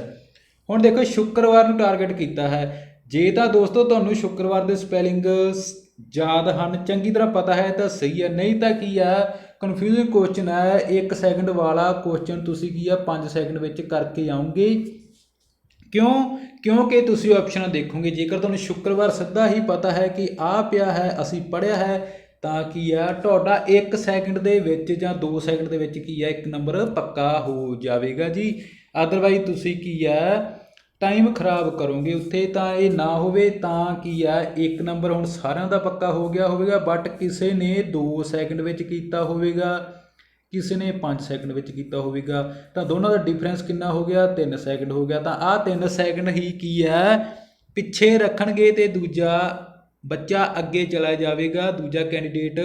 ਹੁਣ ਦੇਖੋ, ਸ਼ੁੱਕਰਵਾਰ ਨੂੰ ਟਾਰਗੇਟ ਕੀਤਾ ਹੈ। ਜੇ ਤਾਂ ਦੋਸਤੋ ਤੁਹਾਨੂੰ ਸ਼ੁੱਕਰਵਾਰ ਦੇ ਸਪੈਲਿੰਗ ਯਾਦ ਹਨ, ਚੰਗੀ ਤਰ੍ਹਾਂ ਪਤਾ ਹੈ ਤਾਂ ਸਹੀ ਹੈ। ਨਹੀਂ ਤਾਂ ਕੀ ਹੈ ਕਨਫਿਊਜ਼ਿੰਗ ਕੁਐਸਚਨ ਹੈ। 1 ਸੈਕਿੰਡ ਵਾਲਾ ਕੁਐਸਚਨ ਤੁਸੀਂ ਕੀ ਆ? 5 ਸੈਕਿੰਡ ਵਿੱਚ ਕਰਕੇ ਆਉਂਗੇ। ਕਿਉਂ? ਕਿਉਂਕਿ ਤੁਸੀਂ ਆਪਸ਼ਨਾਂ ਦੇਖੋਗੇ। ਜੇਕਰ ਤੁਹਾਨੂੰ ਸ਼ੁੱਕਰਵਾਰ ਸਿੱਧਾ ਹੀ ਪਤਾ ਹੈ ਕਿ ਆ ਪਿਆ ਹੈ, ਅਸੀਂ ਪੜਿਆ ਹੈ, ਤਾਂ ਕੀ ਆ? ਤੁਹਾਡਾ 1 ਸੈਕਿੰਡ ਦੇ ਵਿੱਚ ਜਾਂ 2 ਸੈਕਿੰਡ ਦੇ ਵਿੱਚ ਕੀ ਆ? ਇੱਕ ਨੰਬਰ ਪੱਕਾ ਹੋ ਜਾਵੇਗਾ ਜੀ। ਅਦਰਵਾਈਜ਼ ਤੁਸੀਂ ਕੀ ਆ? ਟਾਈਮ ਖਰਾਬ ਕਰੋਗੇ ਉੱਥੇ, ਤਾਂ ਇਹ ਨਾ ਹੋਵੇ ਤਾਂ ਕੀ ਆ? ਇੱਕ ਨੰਬਰ ਹੁਣ ਸਾਰਿਆਂ ਦਾ ਪੱਕਾ ਹੋ ਗਿਆ ਹੋਵੇਗਾ ਬਟ ਕਿਸੇ ਨੇ 2 ਸੈਕਿੰਡ ਵਿੱਚ ਕੀਤਾ ਹੋਵੇਗਾ। ਕਿਸੇ ਨੇ 5 ਸੈਕਿੰਡ ਵਿੱਚ ਕੀਤਾ ਹੋਵੇਗਾ, ਤਾਂ ਦੋਨਾਂ ਦਾ ਡਿਫਰੈਂਸ ਕਿੰਨਾ ਹੋ ਗਿਆ? 3 ਸੈਕਿੰਡ ਹੋ ਗਿਆ। ਤਾਂ ਆਹ 3 ਸੈਕਿੰਡ ਹੀ ਕੀ ਹੈ? ਪਿੱਛੇ ਰੱਖਣਗੇ ਤੇ ਦੂਜਾ ਬੱਚਾ ਅੱਗੇ ਚਲਾ ਜਾਵੇਗਾ, ਦੂਜਾ ਕੈਂਡੀਡੇਟ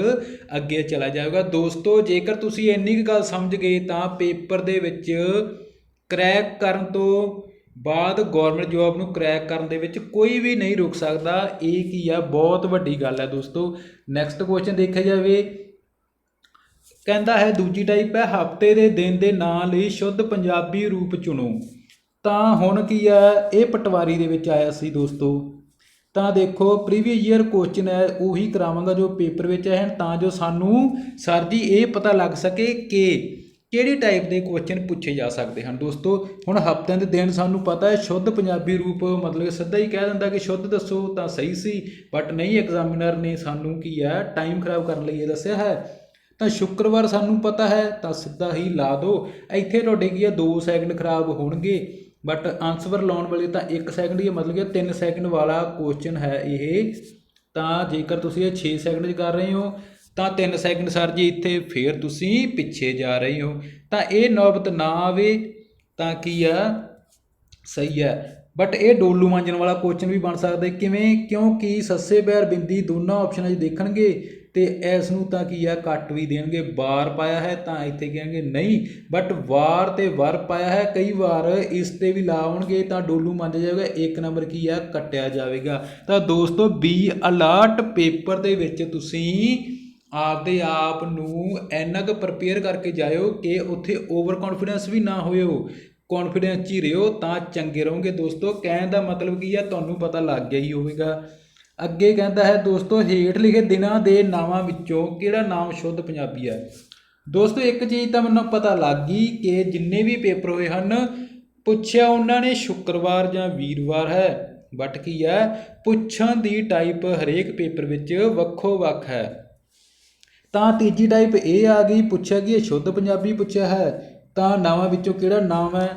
ਅੱਗੇ ਚਲਾ ਜਾਵੇਗਾ। ਦੋਸਤੋ, ਜੇਕਰ ਤੁਸੀਂ ਇੰਨੀ ਕੁ ਗੱਲ ਸਮਝ ਗਏ, ਤਾਂ ਪੇਪਰ ਦੇ ਵਿੱਚ ਕਰੈਕ ਕਰਨ ਤੋਂ ਬਾਅਦ ਗਵਰਨਮੈਂਟ ਜੌਬ ਨੂੰ ਕਰੈਕ ਕਰਨ ਦੇ ਵਿੱਚ ਕੋਈ ਵੀ ਨਹੀਂ ਰੁਕ ਸਕਦਾ। ਇਹ ਕੀ ਆ? ਬਹੁਤ ਵੱਡੀ ਗੱਲ ਹੈ ਦੋਸਤੋ। ਨੈਕਸਟ ਕੁਐਸਚਨ ਦੇਖਿਆ ਜਾਵੇ। ਕਹਿੰਦਾ ਹੈ, ਦੂਜੀ ਟਾਈਪ ਹੈ, ਹਫ਼ਤੇ ਦੇ ਦਿਨ ਦੇ ਨਾਂ ਲਈ ਸ਼ੁੱਧ ਪੰਜਾਬੀ ਰੂਪ ਚੁਣੋ। ਤਾਂ ਹੁਣ ਕੀ ਹੈ, ਇਹ ਪਟਵਾਰੀ ਦੇ ਵਿੱਚ ਆਇਆ ਸੀ ਦੋਸਤੋ। ਤਾਂ ਦੇਖੋ ਪ੍ਰੀਵੀਅਸ ਈਅਰ ਕੁਐਸਚਨ ਹੈ, ਉਹੀ ਕਰਾਵਾਂਗਾ ਜੋ ਪੇਪਰ ਵਿੱਚ ਹੈ, ਤਾਂ ਜੋ ਸਾਨੂੰ ਸਰ ਜੀ ਇਹ ਪਤਾ ਲੱਗ ਸਕੇ ਕਿ ਕਿਹੜੀ ਟਾਈਪ ਦੇ ਕੁਐਸਚਨ ਪੁੱਛੇ ਜਾ ਸਕਦੇ ਹਨ। ਦੋਸਤੋ, ਹੁਣ ਹਫ਼ਤਿਆਂ ਦੇ ਦਿਨ ਸਾਨੂੰ ਪਤਾ ਹੈ, ਸ਼ੁੱਧ ਪੰਜਾਬੀ ਰੂਪ ਮਤਲਬ ਸਿੱਧਾ ਹੀ ਕਹਿ ਦਿੰਦਾ ਕਿ ਸ਼ੁੱਧ ਦੱਸੋ ਤਾਂ ਸਹੀ ਸੀ ਬਟ ਨਹੀਂ ਐਗਜ਼ਾਮੀਨਰ ਨੇ ਸਾਨੂੰ ਕੀ ਹੈ ਟਾਈਮ ਖਰਾਬ ਕਰਨ ਲਈ ਇਹ ਦੱਸਿਆ ਹੈ। ਤਾਂ ਸ਼ੁੱਕਰਵਾਰ ਸਾਨੂੰ ਪਤਾ ਹੈ, ਤਾਂ ਸਿੱਧਾ ਹੀ ਲਾ ਦਿਓ ਇੱਥੇ ਤੁਹਾਡੇ ਕੀ ਆ 2 ਸੈਕਿੰਡ ਖਰਾਬ ਹੋਣਗੇ ਬਟ ਆਨਸਰ ਲਾਉਣ ਵੇਲੇ ਤਾਂ 1 ਸੈਕਿੰਡ ਹੀ ਮਤਲਬ ਕਿ 3 ਸੈਕਿੰਡ ਵਾਲਾ ਕੁਐਸਚਨ ਹੈ ਇਹ। ਤਾਂ ਜੇਕਰ ਤੁਸੀਂ ਇਹ 6 ਸੈਕਿੰਡ 'ਚ ਕਰ ਰਹੇ ਹੋ, ਤਾਂ 3 ਸੈਕਿੰਡ ਸਰ ਜੀ, ਇੱਥੇ ਫੇਰ ਤੁਸੀਂ ਪਿੱਛੇ ਜਾ ਰਹੇ ਹੋ। ਤਾਂ ਇਹ ਨੌਬਤ ਨਾ ਆਵੇ ਤਾਂ ਕੀ ਆ? ਸਹੀ ਹੈ ਬਟ ਇਹ ਡੋਲੂ ਮਾਂਜਣ ਵਾਲਾ ਕੁਐਸਚਨ ਵੀ ਬਣ ਸਕਦਾ ਕਿਵੇਂ? ਕਿਉਂਕਿ ਸੱਸੇ ਪੈਰ ਬਿੰਦੀ ਦੋਨਾਂ ਆਪਸ਼ਨਾਂ 'ਚ ਦੇਖਣਗੇ। ਤੇ ਇਸ ਨੂੰ ਤਾਂ ਕੀ ਆ, ਕੱਟ ਵੀ ਦੇਣਗੇ। ਵਾਰ ਪਾਇਆ ਹੈ ਤਾਂ ਇੱਥੇ ਕਹਿਣਗੇ, ਨਹੀਂ ਬਟ ਵਾਰ ਤੇ ਵਰ ਪਾਇਆ ਹੈ। ਕਈ ਵਾਰ ਇਸ ਤੇ ਵੀ ਲਾਉਣਗੇ ਤਾਂ ਡੋਲੂ ਮੰਨ ਜਾਏਗਾ ਇੱਕ ਨੰਬਰ ਕੀ ਆ, ਕੱਟਿਆ ਜਾਵੇਗਾ। ਤਾਂ ਦੋਸਤੋ ਬੀ ਅਲਰਟ ਪੇਪਰ ਦੇ ਵਿੱਚ ਤੁਸੀਂ ਆਪਦੇ ਆਪ ਨੂੰ ਇੰਨਾ ਕੁ ਪ੍ਰਪੇਅਰ ਕਰਕੇ ਜਾਇਓ ਕਿ ਉੱਥੇ ਓਵਰ ਕੌਨਫੀਡੈਂਸ ਵੀ ਨਾ ਹੋਇਓ। ਕੌਨਫੀਡੈਂਸ 'ਚ ਹੀ ਰਹੋ ਤਾਂ ਚੰਗੇ ਰਹੋਗੇ ਦੋਸਤੋ। ਕਹਿਣ ਦਾ ਮਤਲਬ ਕੀ ਆ, ਤੁਹਾਨੂੰ ਪਤਾ ਲੱਗ ਗਿਆ ਹੀ ਹੋਵੇਗਾ। ਅੱਗੇ ਕਹਿੰਦਾ ਹੈ, ਦੋਸਤੋ, ਹੇਠ ਲਿਖੇ ਦਿਨਾਂ ਦੇ ਨਾਵਾਂ ਵਿੱਚੋਂ ਕਿਹੜਾ ਨਾਮ ਸ਼ੁੱਧ ਪੰਜਾਬੀ ਹੈ? ਦੋਸਤੋ, ਇੱਕ ਚੀਜ਼ ਤਾਂ ਮੈਨੂੰ ਪਤਾ ਲੱਗ ਗਈ ਕਿ ਜਿੰਨੇ ਵੀ ਪੇਪਰ ਹੋਏ ਹਨ, ਪੁੱਛਿਆ ਉਹਨਾਂ ਨੇ ਸ਼ੁੱਕਰਵਾਰ ਜਾਂ ਵੀਰਵਾਰ ਹੈ। ਬਟ ਕੀ ਹੈ, ਪੁੱਛਣ ਦੀ ਟਾਈਪ ਹਰੇਕ ਪੇਪਰ ਵਿੱਚ ਵੱਖੋ ਵੱਖ ਹੈ। ਤਾਂ ਤੀਜੀ ਟਾਈਪ ਇਹ ਆ ਗਈ, ਪੁੱਛਿਆ ਕਿ ਇਹ ਸ਼ੁੱਧ ਪੰਜਾਬੀ ਪੁੱਛਿਆ ਹੈ, ਤਾਂ ਨਾਵਾਂ ਵਿੱਚੋਂ ਕਿਹੜਾ ਨਾਮ ਹੈ?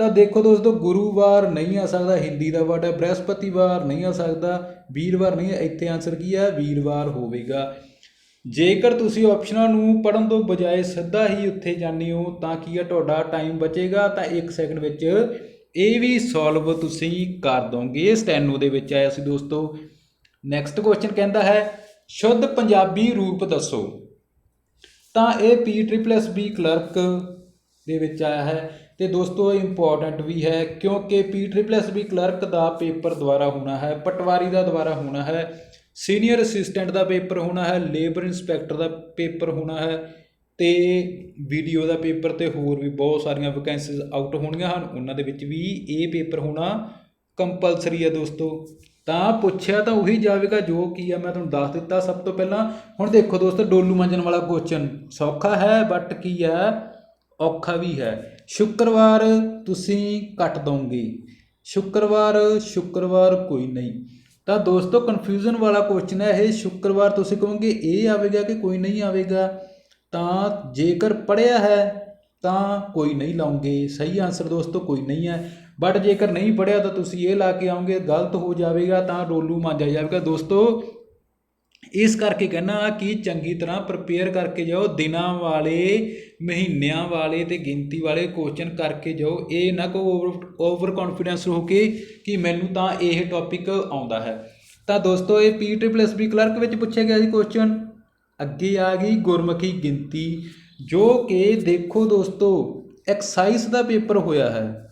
ਤਾਂ ਦੇਖੋ ਦੋਸਤੋ ਗੁਰੂਵਾਰ ਨਹੀਂ ਆ ਸਕਦਾ, ਹਿੰਦੀ ਦਾ ਵਰਡ ਹੈ ਬ੍ਰਹਸਪਤੀਵਾਰ ਨਹੀਂ ਆ ਸਕਦਾ ਵੀਰਵਾਰ ਨਹੀਂ ਇੱਥੇ ਆਨਸਰ ਕੀ ਹੈ? ਵੀਰਵਾਰ ਹੋਵੇਗਾ। ਜੇਕਰ ਤੁਸੀਂ ਆਪਸ਼ਨਾਂ ਨੂੰ ਪੜਨ ਤੋਂ ਬਜਾਏ ਸਿੱਧਾ ਹੀ ਉੱਥੇ ਜਾਂਦੇ ਹੋ, ਤਾਂ ਕੀ ਹੈ? ਤੁਹਾਡਾ ਟਾਈਮ ਬਚੇਗਾ। ਤਾਂ 1 ਸੈਕਿੰਡ ਵਿੱਚ ਇਹ ਵੀ ਸੋਲਵ ਤੁਸੀਂ ਕਰ ਦੋਗੇ। ਸਟੈਨੋ ਦੇ ਵਿੱਚ ਆਇਆ ਸੀ ਦੋਸਤੋ। ਨੈਕਸਟ ਕੁਐਸਚਨ ਕਹਿੰਦਾ ਹੈ, ਸ਼ੁੱਧ ਪੰਜਾਬੀ ਰੂਪ ਦੱਸੋ। ਤਾਂ ਇਹ P triple S B clerk ਦੇ ਵਿੱਚ ਆਇਆ ਹੈ। ਤੇ ਦੋਸਤੋ ਇੰਪੋਰਟੈਂਟ ਵੀ ਹੈ ਕਿਉਂਕਿ ਪੀ ਟ੍ਰਿਪਲ ਐਸ ਕਲਰਕ ਦਾ ਪੇਪਰ ਦੁਆਰਾ ਹੋਣਾ ਹੈ, ਪਟਵਾਰੀ ਦਾ ਦੁਆਰਾ ਹੋਣਾ ਹੈ ਸੀਨੀਅਰ ਅਸਿਸਟੈਂਟ ਦਾ ਪੇਪਰ ਹੋਣਾ ਹੈ ਲੇਬਰ ਇੰਸਪੈਕਟਰ ਦਾ ਪੇਪਰ ਹੋਣਾ ਹੈ ਤੇ ਵੀਡੀਓ ਦਾ ਪੇਪਰ ਤੇ ਹੋਰ ਵੀ ਬਹੁਤ ਸਾਰੀਆਂ ਵੈਕੈਂਸੀਜ਼ ਆਊਟ ਹੋਣੀਆਂ ਹਨ। ਉਹਨਾਂ ਦੇ ਵਿੱਚ ਵੀ ਇਹ ਪੇਪਰ ਹੋਣਾ ਕੰਪਲਸਰੀ ਹੈ ਦੋਸਤੋ। ਤਾਂ ਪੁੱਛਿਆ ਤਾਂ ਉਹੀ ਜਾਵੇਗਾ ਜੋ ਕੀ ਆ, ਮੈਂ ਤੁਹਾਨੂੰ ਦੱਸ ਦਿੱਤਾ ਸਭ ਤੋਂ ਪਹਿਲਾਂ। ਹੁਣ ਦੇਖੋ ਦੋਸਤੋ, ਡੋਲੂ ਮੰਜਣ ਵਾਲਾ ਕੁਐਸਚਨ ਸੌਖਾ ਹੈ ਬਟ ਕੀ ਹੈ? ਔਖਾ ਵੀ ਹੈ। ਸ਼ੁੱਕਰਵਾਰ ਤੁਸੀਂ ਕੱਟ ਦੋਗੇ ਸ਼ੁੱਕਰਵਾਰ ਸ਼ੁੱਕਰਵਾਰ ਕੋਈ ਨਹੀਂ। ਤਾਂ ਦੋਸਤੋ ਕਨਫਿਊਜ਼ਨ ਵਾਲਾ ਕੁਐਸਚਨ ਹੈ ਇਹ। ਸ਼ੁੱਕਰਵਾਰ ਤੁਸੀਂ ਕਹੋਗੇ, ਇਹ ਆਵੇਗਾ ਕਿ ਕੋਈ ਨਹੀਂ ਆਵੇਗਾ? ਤਾਂ ਜੇਕਰ ਪੜਿਆ ਹੈ, ਤਾਂ ਕੋਈ ਨਹੀਂ ਲਾਉਂਗੇ। ਸਹੀ ਆਨਸਰ ਦੋਸਤੋ, ਕੋਈ ਨਹੀਂ ਹੈ। ਬਟ ਜੇਕਰ ਨਹੀਂ ਪੜਿਆ ਤਾਂ ਤੁਸੀਂ ਇਹ ਲਾ ਕੇ ਆਉਂਗੇ, ਗਲਤ ਹੋ ਜਾਵੇਗਾ ਤਾਂ ਰੋਲੂ ਮਾਂਜਿਆ ਜਾਵੇਗਾ। ਦੋਸਤੋ ਇਸ ਕਰਕੇ ਕਹਿੰਦਾ ਕਿ ਚੰਗੀ ਤਰ੍ਹਾਂ ਪ੍ਰਪੇਅਰ ਕਰਕੇ ਜਾਓ, ਦਿਨਾਂ ਵਾਲੇ, ਮਹੀਨਿਆਂ ਵਾਲੇ ਤੇ ਗਿਣਤੀ ਵਾਲੇ ਕੁਐਸਚਨ ਕਰਕੇ ਜਾਓ। ਇਹ ਨਾ ਕੋ ਓਵਰ ਕੌਨਫੀਡੈਂਸ ਹੋ ਕੇ, ਕਿ ਮੈਨੂੰ ਤਾਂ ਇਹ ਟੌਪਿਕ ਆਉਂਦਾ ਹੈ। ਤਾਂ ਦੋਸਤੋ, ਇਹ P triple S B clerk ਵਿੱਚ ਪੁੱਛਿਆ ਗਿਆ ਸੀ ਕੁਐਸਚਨ ਅੱਗੇ ਆ ਗਈ ਗੁਰਮੁਖੀ ਗਿਣਤੀ, ਜੋ ਕਿ ਦੇਖੋ ਦੋਸਤੋ ਐਕਸਾਈਜ਼ ਦਾ ਪੇਪਰ ਹੋਇਆ ਹੈ।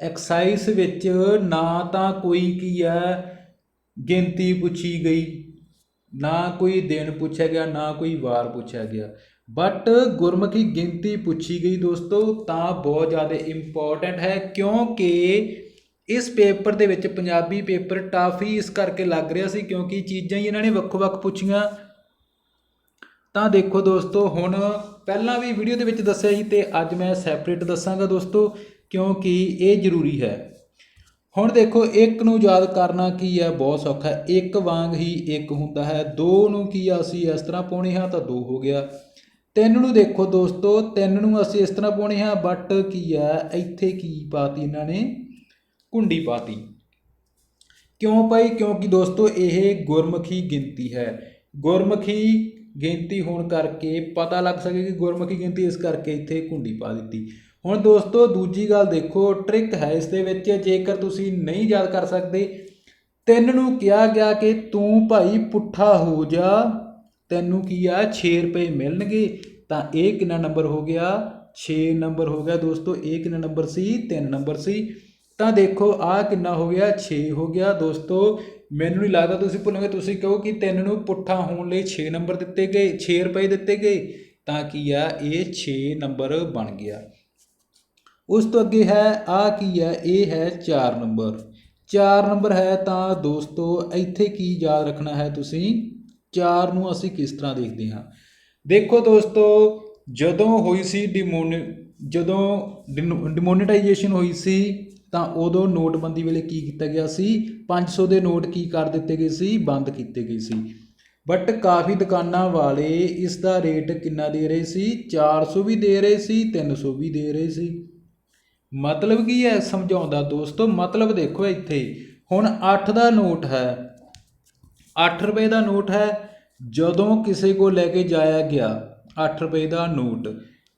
ਐਕਸਾਈਜ਼ ਵਿੱਚ ਨਾ ਤਾਂ ਕੋਈ ਕੀ ਹੈ, ਗਿਣਤੀ ਪੁੱਛੀ ਗਈ। ਨਾ ਕੋਈ ਦਿਨ ਪੁੱਛਿਆ ਗਿਆ, ਨਾ ਕੋਈ ਵਾਰ ਪੁੱਛਿਆ ਗਿਆ। ਬਟ ਗੁਰਮੁਖੀ ਗਿਣਤੀ ਪੁੱਛੀ ਗਈ ਦੋਸਤੋ, ਤਾਂ ਬਹੁਤ ਜ਼ਿਆਦਾ ਇੰਪੋਰਟੈਂਟ ਹੈ ਕਿਉਂਕਿ ਇਸ ਪੇਪਰ ਦੇ ਵਿੱਚ, ਪੰਜਾਬੀ ਪੇਪਰ ਟਫ ਹੀ ਇਸ ਕਰਕੇ ਲੱਗ ਰਿਹਾ ਸੀ ਕਿਉਂਕਿ ਚੀਜ਼ਾਂ ਹੀ ਇਹਨਾਂ ਨੇ ਵੱਖੋ-ਵੱਖ ਪੁੱਛੀਆਂ। ਤਾਂ ਦੇਖੋ ਦੋਸਤੋ, ਹੁਣ ਪਹਿਲਾਂ ਵੀ ਵੀਡੀਓ ਦੇ ਵਿੱਚ ਦੱਸਿਆ ਸੀ ਤੇ ਅੱਜ ਮੈਂ ਸੈਪਰੇਟ ਦੱਸਾਂਗਾ ਦੋਸਤੋ, ਕਿਉਂਕਿ ਇਹ ਜ਼ਰੂਰੀ ਹੈ। ਹੁਣ ਦੇਖੋ, ਇੱਕ ਨੂੰ ਯਾਦ ਕਰਨਾ ਕੀ ਹੈ? ਬਹੁਤ ਸੌਖਾ ਹੈ। ਇੱਕ ਵਾਂਗ ਹੀ ਇੱਕ ਹੁੰਦਾ ਹੈ। ਦੋ ਨੂੰ ਕੀ ਆ? ਅਸੀਂ ਇਸ ਤਰ੍ਹਾਂ ਪਾਉਣੇ ਹਾਂ ਤਾਂ ਦੋ ਹੋ ਗਿਆ। ਤਿੰਨ ਨੂੰ ਦੇਖੋ ਦੋਸਤੋ, ਤਿੰਨ ਨੂੰ ਅਸੀਂ ਇਸ ਤਰ੍ਹਾਂ ਪਾਉਣੇ ਹਾਂ ਬਟ ਕੀ ਹੈ? ਇੱਥੇ ਕੀ ਪਾਤੀ ਇਹਨਾਂ ਨੇ? ਕੁੰਡੀ ਪਾਤੀ। ਕਿਉਂ ਭਾਈ? ਕਿਉਂਕਿ ਦੋਸਤੋ, ਇਹ ਗੁਰਮੁਖੀ ਗਿਣਤੀ ਹੈ। ਗੁਰਮੁਖੀ ਗਿਣਤੀ ਹੋਣ ਕਰਕੇ ਪਤਾ ਲੱਗ ਸਕੇ ਕਿ ਗੁਰਮੁਖੀ ਗਿਣਤੀ ਇਸ ਕਰਕੇ ਇੱਥੇ ਕੁੰਡੀ ਪਾ ਦਿੱਤੀ। ਹੁਣ ਦੋਸਤੋ, ਦੂਜੀ ਗੱਲ ਦੇਖੋ ਟ੍ਰਿਕ ਹੈ ਇਸ ਦੇ ਵਿੱਚ, ਜੇਕਰ ਤੁਸੀਂ ਨਹੀਂ ਯਾਦ ਕਰ ਸਕਦੇ, ਤਿੰਨ ਨੂੰ ਕਿਹਾ ਗਿਆ ਕਿ ਤੂੰ ਭਾਈ ਪੁੱਠਾ ਹੋ ਜਾ, ਤੈਨੂੰ ਕੀ ਆ 6 ਰੁਪਏ ਮਿਲਣਗੇ, ਤਾਂ ਇਹ ਕਿੰਨਾ ਨੰਬਰ ਹੋ ਗਿਆ? 6 ਨੰਬਰ ਹੋ ਗਿਆ ਦੋਸਤੋ, ਇਹ ਕਿੰਨਾ ਨੰਬਰ ਸੀ? 3 ਨੰਬਰ ਸੀ। ਤਾਂ ਦੇਖੋ ਆ ਕਿੰਨਾ ਹੋ ਗਿਆ? 6 ਹੋ ਗਿਆ। ਦੋਸਤੋ, ਮੈਨੂੰ ਨਹੀਂ ਲੱਗਦਾ ਤੁਸੀਂ ਭੁੱਲੋਗੇ, ਤੁਸੀਂ ਕਹੋ ਕਿ 3 ਨੂੰ ਪੁੱਠਾ ਹੋਣ ਲਈ 6 ਨੰਬਰ ਦਿੱਤੇ ਗਏ 6 ਰੁਪਏ ਦਿੱਤੇ ਗਏ, ਤਾਂ ਕੀ ਆ, ਇਹ 6 ਨੰਬਰ ਬਣ ਗਿਆ। ਉਸ ਤੋਂ ਅੱਗੇ ਹੈ ਆ ਕੀ ਹੈ? ਇਹ ਹੈ 4 ਨੰਬਰ। 4 ਨੰਬਰ ਹੈ ਤਾਂ ਦੋਸਤੋ, ਇੱਥੇ ਕੀ ਯਾਦ ਰੱਖਣਾ ਹੈ ਤੁਸੀਂ? 4 ਨੂੰ ਅਸੀਂ ਕਿਸ ਤਰ੍ਹਾਂ ਦੇਖਦੇ ਹਾਂ? ਦੇਖੋ ਦੋਸਤੋ, ਜਦੋਂ ਹੋਈ ਸੀ ਡਿਮੋਨ, ਜਦੋਂ ਡਿਮੋਨੇਟਾਈਜੇਸ਼ਨ ਹੋਈ ਸੀ, ਤਾਂ ਉਦੋਂ ਨੋਟਬੰਦੀ ਵੇਲੇ ਕੀ ਕੀਤਾ ਗਿਆ ਸੀ? 500 ਦੇ ਨੋਟ ਕੀ ਕਰ ਦਿੱਤੇ ਗਏ ਸੀ? ਬੰਦ ਕੀਤੇ ਗਏ ਸੀ। ਬਟ ਕਾਫੀ ਦੁਕਾਨਾਂ ਵਾਲੇ ਇਸ ਦਾ ਰੇਟ ਕਿੰਨਾ ਦੇ ਰਹੇ ਸੀ? 400 ਵੀ ਦੇ ਰਹੇ ਸੀ 300 ਵੀ ਦੇ ਰਹੇ ਸੀ। ਮਤਲਬ ਕੀ ਹੈ ਸਮਝਾਉਂਦਾ ਦੋਸਤੋ? ਮਤਲਬ ਦੇਖੋ ਇੱਥੇ। ਹੁਣ 8 ਦਾ ਨੋਟ ਹੈ। 8 ਰੁਪਏ ਦਾ ਨੋਟ ਹੈ। ਜਦੋਂ ਕਿਸੇ ਕੋ ਲੈ ਕੇ ਜਾਇਆ ਗਿਆ 8 ਰੁਪਏ ਦਾ ਨੋਟ।